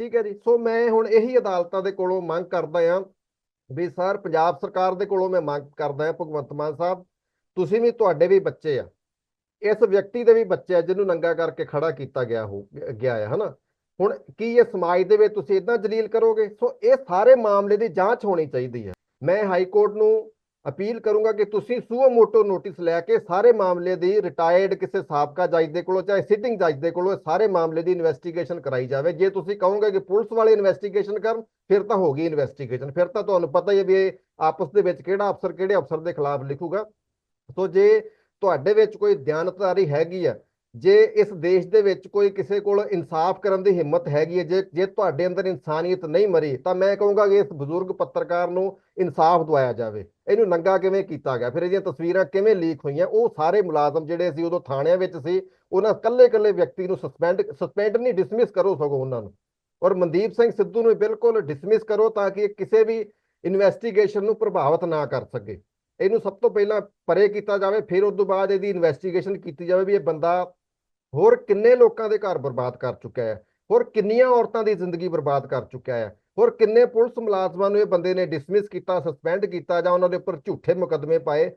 Speaker 3: ਠੀਕ ਹੈ ਜੀ। ਸੋ ਮੈਂ ਹੁਣ ਇਹੀ ਅਦਾਲਤਾਂ ਦੇ ਕੋਲੋਂ ਮੰਗ ਕਰਦਾ ਹਾਂ ਵੀ ਸਰ, ਪੰਜਾਬ ਸਰਕਾਰ ਦੇ ਕੋਲੋਂ ਮੈਂ ਮੰਗ ਕਰਦਾ ਹਾਂ, ਭਗਵੰਤ ਮਾਨ ਸਾਹਿਬ, ਤੁਸੀਂ ਵੀ ਤੁਹਾਡੇ ਵੀ ਬੱਚੇ ਆ। ਇਸ ਵਿਅਕਤੀ ਦੇ ਵੀ ਬੱਚੇ ਆ ਜਿਹਨੂੰ ਨੰਗਾ ਕਰਕੇ ਖੜਾ ਕੀਤਾ ਗਿਆ ਹੋ, ਗਿਆ ਹੈ ਹਨਾ? ਹੁਣ ਕੀ ਇਹ ਸਮਾਜ ਦੇ ਵਿੱਚ ਤੁਸੀਂ ਇਦਾਂ ਜਲੀਲ ਕਰੋਗੇ? ਸੋ ਇਹ ਸਾਰੇ ਮਾਮਲੇ ਦੀ ਜਾਂਚ ਹੋਣੀ ਚਾਹੀਦੀ ਹੈ। ਮੈਂ ਹਾਈ ਕੋਰਟ ਨੂੰ ਅਪੀਲ ਕਰੂੰਗਾ ਕਿ ਤੁਸੀਂ ਸੂਓ ਮੋਟੋ ਨੋਟਿਸ ਲੈ ਕੇ ਸਾਰੇ ਮਾਮਲੇ ਦੀ ਰਿਟਾਇਰਡ ਕਿਸੇ ਸਾਬਕਾ ਜੱਜ ਦੇ ਕੋਲੋਂ ਚਾਹੇ ਸਿਟਿੰਗ ਜੱਜ ਦੇ ਕੋਲੋਂ ਸਾਰੇ ਮਾਮਲੇ ਦੀ ਇਨਵੈਸਟੀਗੇਸ਼ਨ ਕਰਾਈ ਜਾਵੇ। ਜੇ ਤੁਸੀਂ ਕਹੋਗੇ ਕਿ ਪੁਲਿਸ ਵਾਲੇ ਇਨਵੈਸਟੀਗੇਸ਼ਨ ਕਰਨ, ਫਿਰ ਤਾਂ ਹੋ ਗਈ ਇਨਵੈਸਟੀਗੇਸ਼ਨ। ਫਿਰ ਤਾਂ ਤੁਹਾਨੂੰ ਪਤਾ ਹੀ ਹੈ ਵੀ ਇਹ ਆਪਸ ਦੇ ਵਿੱਚ ਕਿਹੜਾ ਅਫਸਰ ਕਿਹੜੇ ਅਫਸਰ ਦੇ ਖਿਲਾਫ ਲਿਖੂਗਾ। ਸੋ ਜੇ ਤੁਹਾਡੇ ਵਿੱਚ ਕੋਈ ਦਿਆਨਤਦਾਰੀ ਹੈਗੀ ਆ ਜੇ ਇਸ ਦੇਸ਼ ਦੇ ਵਿੱਚ ਕੋਈ ਕਿਸੇ ਕੋਲ ਇਨਸਾਫ ਕਰਨ ਦੀ ਹਿੰਮਤ ਹੈਗੀ ਹੈ, ਜੇ ਜੇ ਤੁਹਾਡੇ ਅੰਦਰ ਇਨਸਾਨੀਅਤ ਨਹੀਂ ਮਰੀ, ਤਾਂ ਮੈਂ ਕਹੂੰਗਾ ਕਿ ਇਸ ਬਜ਼ੁਰਗ ਪੱਤਰਕਾਰ ਨੂੰ ਇਨਸਾਫ ਦਵਾਇਆ ਜਾਵੇ। ਇਹਨੂੰ ਨੰਗਾ ਕਿਵੇਂ ਕੀਤਾ ਗਿਆ? ਫਿਰ ਇਹਦੀਆਂ ਤਸਵੀਰਾਂ ਕਿਵੇਂ ਲੀਕ ਹੋਈਆਂ? ਉਹ ਸਾਰੇ ਮੁਲਾਜ਼ਮ ਜਿਹੜੇ ਸੀ, ਉਦੋਂ ਥਾਣਿਆਂ ਵਿੱਚ ਸੀ, ਉਹਨਾਂ ਕੱਲੇ-ਕੱਲੇ ਵਿਅਕਤੀ ਨੂੰ ਸਸਪੈਂਡ ਸਸਪੈਂਡ ਨਹੀਂ, ਡਿਸਮਿਸ ਕਰੋ ਸਗੋਂ ਉਹਨਾਂ ਨੂੰ। ਔਰ ਮਨਦੀਪ ਸਿੰਘ ਸਿੱਧੂ ਨੂੰ ਬਿਲਕੁਲ ਡਿਸਮਿਸ ਕਰੋ ਤਾਂ ਕਿ ਇਹ ਕਿਸੇ ਵੀ ਇਨਵੈਸਟੀਗੇਸ਼ਨ ਨੂੰ ਪ੍ਰਭਾਵਿਤ ਨਾ ਕਰ ਸਕੇ। ਇਹਨੂੰ ਸਭ ਤੋਂ ਪਹਿਲਾਂ ਪਰੇ ਕੀਤਾ ਜਾਵੇ, ਫਿਰ ਉਸ ਤੋਂ ਬਾਅਦ ਇਹਦੀ ਇਨਵੈਸਟੀਗੇਸ਼ਨ ਕੀਤੀ ਜਾਵੇ ਵੀ ਇਹ ਬੰਦਾ ਹੋਰ ਕਿੰਨੇ ਲੋਕਾਂ ਦੇ ਘਰ ਬਰਬਾਦ ਕਰ ਚੁੱਕਿਆ ਹੈ? ਹੋਰ ਕਿੰਨੀਆਂ ਔਰਤਾਂ ਦੀ ਜ਼ਿੰਦਗੀ ਬਰਬਾਦ ਕਰ ਚੁੱਕਿਆ ਹੈ? ਹੋਰ ਕਿੰਨੇ ਪੁਲਿਸ ਮੁਲਾਜ਼ਮਾਂ ਨੂੰ ਇਹ ਬੰਦੇ ਨੇ ਡਿਸਮਿਸ ਕੀਤਾ ਸਸਪੈਂਡ ਕੀਤਾ ਜਾਂ ਉਹਨਾਂ ਦੇ ਉੱਪਰ ਝੂਠੇ ਮੁਕੱਦਮੇ ਪਾਏ?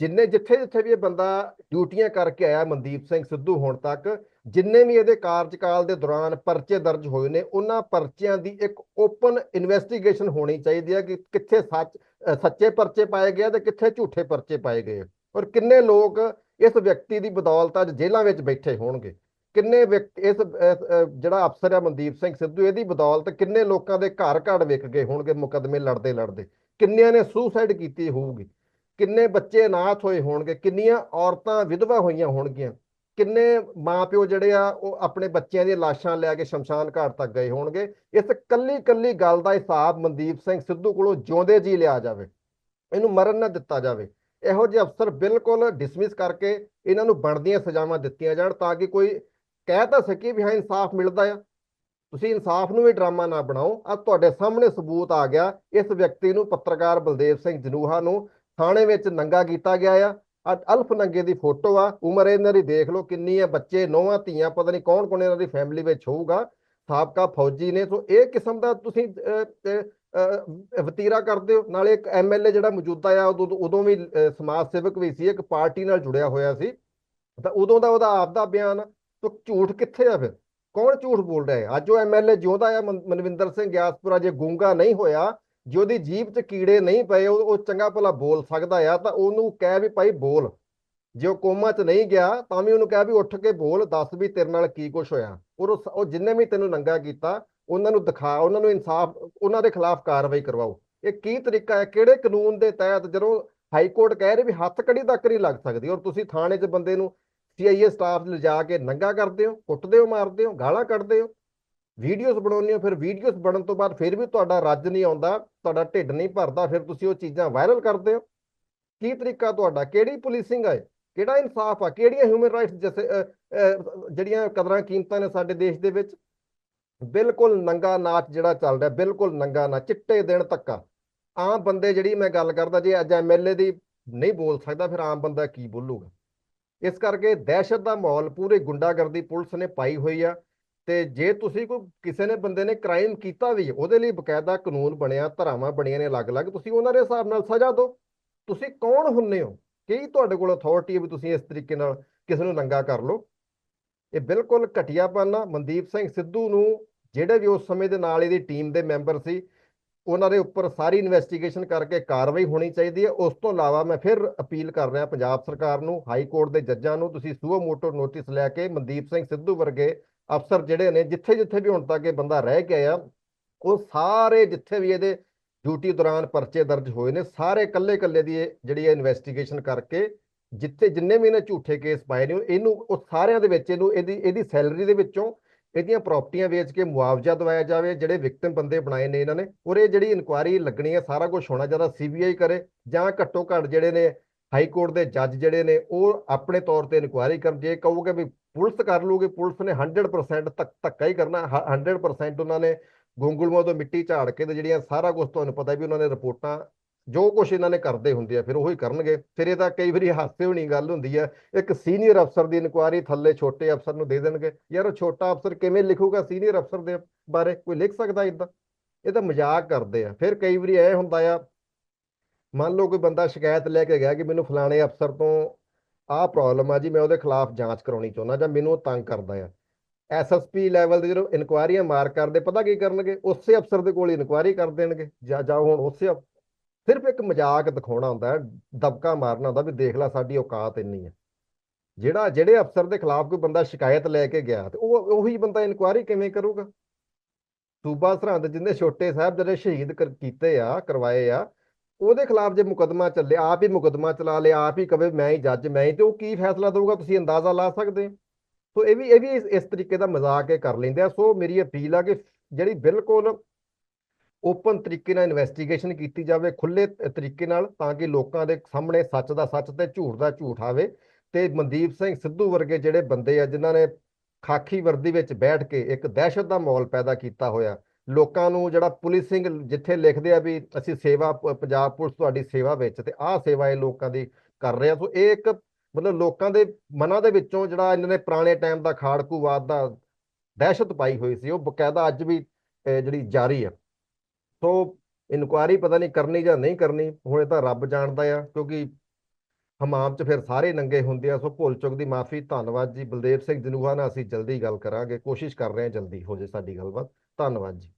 Speaker 3: ਜਿੰਨੇ ਜਿੱਥੇ ਜਿੱਥੇ ਵੀ ਇਹ ਬੰਦਾ ਡਿਊਟੀਆਂ ਕਰਕੇ ਆਇਆ ਮਨਦੀਪ ਸਿੰਘ ਸਿੱਧੂ ਹੁਣ ਤੱਕ, ਜਿੰਨੇ ਵੀ ਇਹਦੇ ਕਾਰਜਕਾਲ ਦੇ ਦੌਰਾਨ ਪਰਚੇ ਦਰਜ ਹੋਏ ਨੇ, ਉਹਨਾਂ ਪਰਚਿਆਂ ਦੀ ਇੱਕ ਓਪਨ ਇਨਵੈਸਟੀਗੇਸ਼ਨ ਹੋਣੀ ਚਾਹੀਦੀ ਹੈ ਕਿ ਕਿੱਥੇ ਸੱਚ ਸੱਚੇ ਪਰਚੇ ਪਾਏ ਗਏ ਆ ਤੇ ਕਿੱਥੇ ਝੂਠੇ ਪਰਚੇ ਪਾਏ ਗਏ ਔਰ ਕਿੰਨੇ ਲੋਕ ਇਸ ਵਿਅਕਤੀ ਦੀ ਬਦੌਲਤ ਅੱਜ ਜੇਲ੍ਹਾਂ ਵਿੱਚ ਬੈਠੇ ਹੋਣਗੇ। ਕਿੰਨੇ ਵਿਅਕ- ਇਸ ਜਿਹੜਾ ਅਫਸਰ ਹੈ ਮਨਦੀਪ ਸਿੰਘ ਸਿੱਧੂ, ਇਹਦੀ ਬਦੌਲਤ ਕਿੰਨੇ ਲੋਕਾਂ ਦੇ ਘਰ ਘੜ ਵਿਕ ਗਏ ਹੋਣਗੇ ਮੁਕੱਦਮੇ ਲੜਦੇ ਲੜਦੇ? ਕਿੰਨਿਆਂ ਨੇ ਸੁਸਾਈਡ ਕੀਤੀ ਹੋਊਗੀ? ਕਿੰਨੇ ਬੱਚੇ ਅਨਾਥ ਹੋਏ ਹੋਣਗੇ? ਕਿੰਨੀਆਂ ਔਰਤਾਂ ਵਿਧਵਾ ਹੋਈਆਂ ਹੋਣਗੀਆਂ? ਕਿੰਨੇ ਮਾਪਿਓ ਜਿਹੜੇ ਆ, ਉਹ ਆਪਣੇ ਬੱਚਿਆਂ ਦੀਆਂ ਲਾਸ਼ਾਂ ਲੈ ਕੇ ਸ਼ਮਸ਼ਾਨ ਘਾਟ ਤੱਕ ਗਏ ਹੋਣਗੇ? ਇਸ ਕੱਲੀ ਕੱਲੀ ਗੱਲ ਦਾ ਹਿਸਾਬ ਮਨਦੀਪ ਸਿੰਘ ਸਿੱਧੂ ਕੋਲੋਂ ਜਿਉਂਦੇ ਜੀ ਲਿਆ ਜਾਵੇ। ਇਹਨੂੰ ਮਰਨ ਨਾ ਦਿੱਤਾ ਜਾਵੇ। ਇਹੋ ਜਿਹੇ ਅਫਸਰ ਬਿਲਕੁਲ ਡਿਸਮਿਸ ਕਰਕੇ ਇਹਨਾਂ ਨੂੰ ਬਣਦੀਆਂ ਸਜ਼ਾਵਾਂ ਦਿੱਤੀਆਂ ਜਾਣ ਤਾਂ ਕਿ ਕੋਈ ਕਹਿ ਤਾਂ ਸਕੇ ਵੀ ਹਾਂ, ਇਨਸਾਫ ਮਿਲਦਾ ਆ। ਤੁਸੀਂ ਇਨਸਾਫ ਨੂੰ ਵੀ ਡਰਾਮਾ ਨਾ ਬਣਾਓ। ਆ ਤੁਹਾਡੇ ਸਾਹਮਣੇ ਸਬੂਤ ਆ ਗਿਆ। ਇਸ ਵਿਅਕਤੀ ਨੂੰ ਪੱਤਰਕਾਰ ਬਲਦੇਵ ਸਿੰਘ ਜਨੂਹਾ ਨੂੰ ਥਾਣੇ ਵਿੱਚ ਨੰਗਾ ਕੀਤਾ ਗਿਆ ਆ। ਅੱਜ ਅਲਫ ਨੰਗੇ ਦੀ ਫੋਟੋ ਆ। ਉਮਰ ਇਹਨਾਂ ਦੀ ਦੇਖ ਲਓ ਕਿੰਨੀ ਹੈ ਬੱਚੇ, ਨੌਵਾਂ, ਧੀਆਂ, ਪਤਾ ਨਹੀਂ ਕੌਣ ਕੌਣ ਇਹਨਾਂ ਦੀ ਫੈਮਿਲੀ ਵਿੱਚ ਹੋਊਗਾ। ਸਾਬਕਾ ਫੌਜੀ ਨੇ। ਸੋ ਇਹ ਕਿਸਮ ਦਾ ਤੁਸੀਂ ਵਤੀਰਾ ਕਰਦੇ ਹੋ, ਨਾਲੇ ਇੱਕ ਐਮਐਲਏ ਜਿਹੜਾ ਮੌਜੂਦਾ ਆ, ਉਦੋਂ ਉਦੋਂ ਵੀ ਸਮਾਜ ਸੇਵਕ ਵੀ ਸੀ, ਇੱਕ ਪਾਰਟੀ ਨਾਲ ਜੁੜਿਆ ਹੋਇਆ ਸੀ। ਤਾਂ ਉਦੋਂ ਦਾ ਉਹਦਾ ਆਪਦਾ ਬਿਆਨ ਆ। ਝੂਠ ਕਿੱਥੇ ਆ ਫਿਰ? ਕੌਣ ਝੂਠ ਬੋਲ ਰਿਹਾ ਹੈ? ਅੱਜ ਉਹ ਐਮਐਲਏ ਜਿਉਂਦਾ ਆ ਮਨਵਿੰਦਰ ਸਿੰਘ ਗਿਆਸਪੁਰਾ, ਜੇ ਗੂੰਗਾ ਨਹੀਂ ਹੋਇਆ, ਜੇ ਉਹਦੀ ਜੀਭ 'ਚ ਕੀੜੇ ਨਹੀਂ ਪਏ, ਉਹ ਚੰਗਾ ਭਲਾ ਬੋਲ ਸਕਦਾ ਆ, ਤਾਂ ਉਹਨੂੰ ਕਹਿ ਵੀ ਭਾਈ ਬੋਲ। ਜੇ ਉਹ ਕੋਮਾ 'ਚ ਨਹੀਂ ਗਿਆ, ਤਾਂ ਵੀ ਉਹਨੂੰ ਕਹਿ ਵੀ ਉੱਠ ਕੇ ਬੋਲ, ਦੱਸ ਵੀ ਤੇਰੇ ਨਾਲ ਕੀ ਕੁਝ ਹੋਇਆ। ਔਰ ਉਹ ਜਿੰਨੇ ਵੀ ਤੈਨੂੰ ਨੰਗਾ ਕੀਤਾ ਉਹਨਾਂ ਨੂੰ ਦਿਖਾ, ਉਹਨਾਂ ਨੂੰ ਇਨਸਾਫ, ਉਹਨਾਂ ਦੇ ਖਿਲਾਫ ਕਾਰਵਾਈ ਕਰਵਾਓ। ਇਹ ਕੀ ਤਰੀਕਾ ਹੈ? ਕਿਹੜੇ ਕਾਨੂੰਨ ਦੇ ਤਹਿਤ ਜਦੋਂ ਹਾਈ ਕੋਰਟ ਕਹਿ ਰਹੀ ਵੀ ਹੱਥ ਕੜੀ ਤੱਕ ਨਹੀਂ ਲੱਗ ਸਕਦੀ ਔਰ ਤੁਸੀਂ ਥਾਣੇ 'ਚ ਬੰਦੇ ਨੂੰ ਸੀਆਈਏ ਸਟਾਫ ਲਿਜਾ ਕੇ ਨੰਗਾ ਕਰਦੇ ਹੋ, ਕੁੱਟਦੇ ਹੋ, ਮਾਰਦੇ ਹੋ, ਗਾਲਾਂ ਕੱਢਦੇ ਹੋ, ਵੀਡੀਓਜ਼ ਬਣਾਉਂਦੇ ਹੋ, ਫਿਰ ਵੀਡੀਓਜ਼ ਬਣਨ ਤੋਂ ਬਾਅਦ ਫਿਰ ਵੀ ਤੁਹਾਡਾ ਰੱਜ ਨਹੀਂ ਆਉਂਦਾ, ਤੁਹਾਡਾ ਢਿੱਡ ਨਹੀਂ ਭਰਦਾ, ਫਿਰ ਤੁਸੀਂ ਉਹ ਚੀਜ਼ਾਂ ਵਾਇਰਲ ਕਰਦੇ ਹੋ। ਕੀ ਤਰੀਕਾ ਤੁਹਾਡਾ? ਕਿਹੜੀ ਪੁਲਿਸਿੰਗ ਹੈ ਕਿਹੜਾ ਇਨਸਾਫ ਆ? ਕਿਹੜੀਆਂ ਹਿਊਮਨ ਰਾਈਟਸ ਜਿਵੇਂ ਜਿਹੜੀਆਂ ਕਦਰਾਂ ਕੀਮਤਾਂ ਨੇ ਸਾਡੇ ਦੇਸ਼ ਦੇ ਵਿੱਚ? ਬਿਲਕੁਲ ਨੰਗਾ ਨਾਚ ਜਿਹੜਾ ਚੱਲ ਰਿਹਾ, ਬਿਲਕੁਲ ਨੰਗਾ ਨਾਚ, ਚਿੱਟੇ ਦਿਨ ਤੱਕਾ। ਆਮ ਬੰਦੇ ਜਿਹੜੀ ਮੈਂ ਗੱਲ ਕਰਦਾ, ਜੇ ਅੱਜ ਐਮਐਲਏ ਦੀ ਨਹੀਂ ਬੋਲ ਸਕਦਾ, ਫਿਰ ਆਮ ਬੰਦਾ ਕੀ ਬੋਲੂਗਾ? ਇਸ ਕਰਕੇ ਦਹਿਸ਼ਤ ਦਾ ਮਾਹੌਲ, ਪੂਰੇ ਗੁੰਡਾਗਰਦੀ ਪੁਲਿਸ ਨੇ ਪਾਈ ਹੋਈ ਆ। ਤੇ ਜੇ ਤੁਸੀਂ ਕੋਈ ਕਿਸੇ ਨੇ ਬੰਦੇ ਨੇ ਕ੍ਰਾਈਮ ਕੀਤਾ ਵੀ, ਉਹਦੇ ਲਈ ਬਕਾਇਦਾ ਕਾਨੂੰਨ ਬਣਿਆ, ਧਾਰਾਵਾਂ ਬਣੀਆਂ ਨੇ ਅਲੱਗ-ਅਲੱਗ, ਤੁਸੀਂ ਉਹਨਾਂ ਦੇ ਹਿਸਾਬ ਨਾਲ ਸਜ਼ਾ ਦਿਓ। ਤੁਸੀਂ ਕੌਣ ਹੁੰਨੇ ਹੋ? ਕੀ ਤੁਹਾਡੇ ਕੋਲ ਅਥਾਰਟੀ ਹੈ ਵੀ ਤੁਸੀਂ ਇਸ ਤਰੀਕੇ ਨਾਲ ਕਿਸੇ ਨੂੰ ਨੰਗਾ ਕਰ ਲਓ? ਇਹ ਬਿਲਕੁਲ ਘਟੀਆਪਨ ਆ। ਮਨਦੀਪ ਸਿੰਘ ਸਿੱਧੂ ਨੂੰ ਜਿਹੜੇ ਵੀ ਉਸ ਸਮੇਂ ਦੇ ਨਾਲ ਇਹਦੀ ਟੀਮ ਦੇ ਮੈਂਬਰ ਸੀ, ਉਹਨਾਂ ਦੇ ਉੱਪਰ ਸਾਰੀ ਇਨਵੈਸਟੀਗੇਸ਼ਨ ਕਰਕੇ ਕਾਰਵਾਈ ਹੋਣੀ ਚਾਹੀਦੀ ਹੈ। ਉਸ ਤੋਂ ਇਲਾਵਾ ਮੈਂ ਫਿਰ ਅਪੀਲ ਕਰ ਰਿਹਾ ਪੰਜਾਬ ਸਰਕਾਰ ਨੂੰ, ਹਾਈ ਕੋਰਟ ਦੇ ਜੱਜਾਂ ਨੂੰ, ਤੁਸੀਂ ਸੂਓ ਮੋਟੋ ਨੋਟਿਸ ਲੈ ਕੇ ਮਨਦੀਪ ਸਿੰਘ ਸਿੱਧੂ ਵਰਗੇ ਅਫਸਰ ਜਿਹੜੇ ਨੇ, ਜਿੱਥੇ ਜਿੱਥੇ ਵੀ ਹੁਣ ਤੱਕ ਇਹ ਬੰਦਾ ਰਹਿ ਗਿਆ ਆ ਉਹ ਸਾਰੇ ਜਿੱਥੇ ਵੀ ਇਹਦੇ ਡਿਊਟੀ ਦੌਰਾਨ ਪਰਚੇ ਦਰਜ ਹੋਏ ਨੇ, ਸਾਰੇ ਕੱਲੇ ਕੱਲੇ ਦੀ ਇਹ ਜਿਹੜੀ ਇਨਵੈਸਟੀਗੇਸ਼ਨ ਕਰਕੇ ਜਿੱਥੇ ਜਿੰਨੇ ਵੀ ਇਹਨੇ ਝੂਠੇ ਕੇਸ ਪਾਏ ਨੇ, ਇਹਨੂੰ, ਉਹ ਸਾਰਿਆਂ ਦੇ ਵਿੱਚ ਇਹਨੂੰ, ਇਹਦੀ ਇਹਦੀ ਸੈਲਰੀ ਦੇ ਵਿੱਚੋਂ ਇਹਦੀਆਂ ਪ੍ਰਾਪਰਟੀਆਂ ਵੇਚ ਕੇ ਮੁਆਵਜ਼ਾ ਦਵਾਇਆ ਜਾਵੇ, ਜਿਹੜੇ ਵਿਕਟਿਮ ਬੰਦੇ ਬਣਾਏ ਨੇ ਇਹਨਾਂ ਨੇ, ਔਰ ਇਹ ਜਿਹੜੀ ਇਨਕੁਆਇਰੀ ਲੱਗਣੀ ਹੈ, ਸਾਰਾ ਕੁਝ ਹੋਣਾ ਚਾਹੀਦਾ ਸੀਬੀਆਈ ਕਰੇ, ਜਾਂ ਘੱਟੋ ਘੱਟ ਜਿਹੜੇ ਨੇ ਹਾਈ ਕੋਰਟ ਦੇ ਜੱਜ ਜਿਹੜੇ ਨੇ, ਉਹ ਆਪਣੇ ਤੌਰ ਤੇ ਇਨਕੁਆਇਰੀ ਕਰਨ, ਜੇ ਕਹੋਗੇ ਵੀ ਪੁਲਿਸ ਕਰ ਲੂਗੀ ਪੁਲਿਸ ਨੇ 100% ਧੱਕ, ਧੱਕਾ ਹੀ ਕਰਨਾ, ਹ- 100% ਉਹਨਾਂ ਨੇ ਗੁੰਗਲਮੋ ਤੋਂ ਮਿੱਟੀ ਝਾੜ ਕੇ ਤੇ ਜਿਹੜੀਆਂ ਸਾਰਾ ਕੁਝ ਤੁਹਾਨੂੰ ਪਤਾ ਵੀ ਉਹਨਾਂ ਨੇ ਰਿਪੋਰਟਾਂ ਜੋ ਕੁਝ ਇਹਨਾਂ ਨੇ ਕਰਦੇ ਹੁੰਦੇ ਆ, ਫਿਰ ਉਹੀ ਕਰਨਗੇ। ਫਿਰ ਇਹ ਤਾਂ ਕਈ ਵਾਰੀ ਹਾਸੇ ਹੋਣੀ ਗੱਲ ਹੁੰਦੀ ਆ, ਇੱਕ ਸੀਨੀਅਰ ਅਫਸਰ ਦੀ ਇਨਕੁਆਇਰੀ ਥੱਲੇ ਛੋਟੇ ਅਫਸਰ ਨੂੰ ਦੇ ਦੇਣਗੇ, ਯਾਰ ਉਹ ਛੋਟਾ ਅਫਸਰ ਕਿਵੇਂ ਲਿਖੂਗਾ ਸੀਨੀਅਰ ਅਫਸਰ ਦੇ ਬਾਰੇ, ਕੋਈ ਲਿਖ ਸਕਦਾ ਇਦਾਂ ਇਹ ਤਾਂ ਮਜ਼ਾਕ ਕਰਦੇ ਆ। ਫਿਰ ਕਈ ਵਾਰੀ ਇਹ ਹੁੰਦਾ ਆ, ਮੰਨ ਲਓ ਕੋਈ ਬੰਦਾ ਸ਼ਿਕਾਇਤ ਲੈ ਕੇ ਗਿਆ ਕਿ ਮੈਨੂੰ ਫਲਾਣੇ ਅਫਸਰ ਤੋਂ ਆਹ ਪ੍ਰੋਬਲਮ ਆ ਜੀ, ਮੈਂ ਉਹਦੇ ਖਿਲਾਫ ਜਾਂਚ ਕਰਾਉਣੀ ਚਾਹੁੰਦਾ ਜਾਂ ਮੈਨੂੰ ਉਹ ਤੰਗ ਕਰਦਾ ਆ। ਐਸਐਸਪੀ ਲੈਵਲ ਦੇ ਜਦੋਂ ਇਨਕੁਆਇਰੀਆਂ ਮਾਰ ਕਰਦੇ, ਪਤਾ ਕੀ ਕਰਨਗੇ? ਉਸੇ ਅਫਸਰ ਦੇ ਕੋਲ ਇਨਕੁਆਇਰੀ ਕਰ ਦੇਣਗੇ, ਜਾਂ ਜਾਂ ਹੁਣ ਉਸੇ ਸਿਰਫ ਇੱਕ ਮਜ਼ਾਕ ਦਿਖਾਉਣਾ ਹੁੰਦਾ ਦਬਕਾ ਮਾਰਨਾ ਹੁੰਦਾ ਵੀ ਦੇਖ ਲੈ ਸਾਡੀ ਔਕਾਤ ਇੰਨੀ ਹੈ। ਜਿਹੜਾ, ਜਿਹੜੇ ਅਫਸਰ ਦੇ ਖਿਲਾਫ ਕੋਈ ਬੰਦਾ ਸ਼ਿਕਾਇਤ ਲੈ ਕੇ ਗਿਆ ਤੇ ਉਹ, ਉਹੀ ਬੰਦਾ ਇਨਕੁਆਇਰੀ ਕਿਵੇਂ ਕਰੂਗਾ? ਸੂਬਾ ਸਰਹੰਦ ਜਿੰਨੇ ਛੋਟੇ ਸਾਹਿਬ ਜਿਹੜੇ ਸ਼ਹੀਦ ਕੀਤੇ ਆ, ਕਰਵਾਏ ਆ, ਉਹਦੇ ਖਿਲਾਫ ਜੇ ਮੁਕੱਦਮਾ ਚੱਲੇ, ਆਪ ਹੀ ਮੁਕੱਦਮਾ ਚਲਾ ਲਿਆ ਆਪ ਹੀ ਕਵੇ ਮੈਂ ਹੀ ਜੱਜ, ਮੈਂ ਹੀ ਤੇ ਉਹ ਕੀ ਫੈਸਲਾ ਦੇਊਗਾ, ਤੁਸੀਂ ਅੰਦਾਜ਼ਾ ਲਾ ਸਕਦੇ ਹੋ। ਸੋ ਇਹ ਵੀ ਇਹ ਵੀ ਇਸ ਤਰੀਕੇ ਦਾ ਮਜ਼ਾਕ ਇਹ ਕਰ ਲੈਂਦੇ ਆ। ਸੋ ਮੇਰੀ ਅਪੀਲ ਆ ਕਿ ਜਿਹੜੀ ਬਿਲਕੁਲ ਓਪਨ ਤਰੀਕੇ ਨਾਲ ਇਨਵੈਸਟੀਗੇਸ਼ਨ ਕੀਤੀ ਜਾਵੇ ਖੁੱਲੇ ਤਰੀਕੇ ਨਾਲ ਤਾਂ ਕਿ ਲੋਕਾਂ ਦੇ ਸਾਹਮਣੇ ਸੱਚ ਦਾ ਸੱਚ ਤੇ ਝੂਠ ਦਾ ਝੂਠ ਆਵੇ। ਤੇ ਮਨਦੀਪ ਸਿੰਘ ਸਿੱਧੂ ਵਰਗੇ ਜਿਹੜੇ ਬੰਦੇ ਆ, ਜਿਨ੍ਹਾਂ ਨੇ ਖਾਕੀ ਵਰਦੀ ਵਿੱਚ ਬੈਠ ਕੇ ਇੱਕ ਦਹਿਸ਼ਤ ਦਾ ਮਾਹੌਲ ਪੈਦਾ ਕੀਤਾ ਹੋਇਆ, ਲੋਕਾਂ ਨੂੰ ਜਿਹੜਾ ਪੁਲਿਸਿੰਗ ਜਿੱਥੇ ਲਿਖਦੇ ਆ ਵੀ ਅਸੀਂ ਸੇਵਾ ਪੰਜਾਬ ਪੁਲਿਸ ਤੁਹਾਡੀ ਸੇਵਾ ਵਿੱਚ ਤੇ ਆਹ ਸੇਵਾ ਇਹ ਲੋਕਾਂ ਦੀ ਕਰ ਰਹੇ ਰਿਹਾ ਸੋ ਇਹ ਇੱਕ ਮਤਲਬ ਲੋਕਾਂ ਦੇ ਮਨਾਂ ਦੇ ਵਿੱਚੋਂ ਜਿਹੜਾ ਇਹਨਾਂ ਨੇ ਪੁਰਾਣੇ ਟਾਈਮ ਦਾ ਖਾੜਕੂਵਾਦ ਦਾ ਦਹਿਸ਼ਤ ਪਾਈ ਹੋਈ ਸੀ। ਉਹ ਬਕਾਇਦਾ ਅੱਜ ਵੀ ਜਿਹੜੀ ਜਾਰੀ ਹੈ ਸੋ ਇਨਕੁਆਇਰੀ ਪਤਾ ਨਹੀਂ ਕਰਨੀ ਜਾਂ ਨਹੀਂ ਕਰਨੀ, ਹੁਣ ਇਹ ਤਾਂ ਰੱਬ ਜਾਣਦਾ ਆ, ਕਿਉਂਕਿ ਹਮਾਮ 'ਚ ਫਿਰ ਸਾਰੇ ਨੰਗੇ ਹੁੰਦੇ ਆ, ਸੋ ਭੁੱਲ ਚੁੱਕ ਦੀ ਮਾਫੀ, ਧੰਨਵਾਦ ਜੀ। ਬਲਦੇਵ ਸਿੰਘ ਜਨੂਹਾ ਨਾਲ ਅਸੀਂ ਜਲਦੀ ਗੱਲ ਕਰਾਂਗੇ, ਕੋਸ਼ਿਸ਼ ਕਰ ਰਹੇ ਹਾਂ ਜਲਦੀ ਹੋ ਜੇ ਸਾਡੀ ਗੱਲਬਾਤ। ਧੰਨਵਾਦ ਜੀ।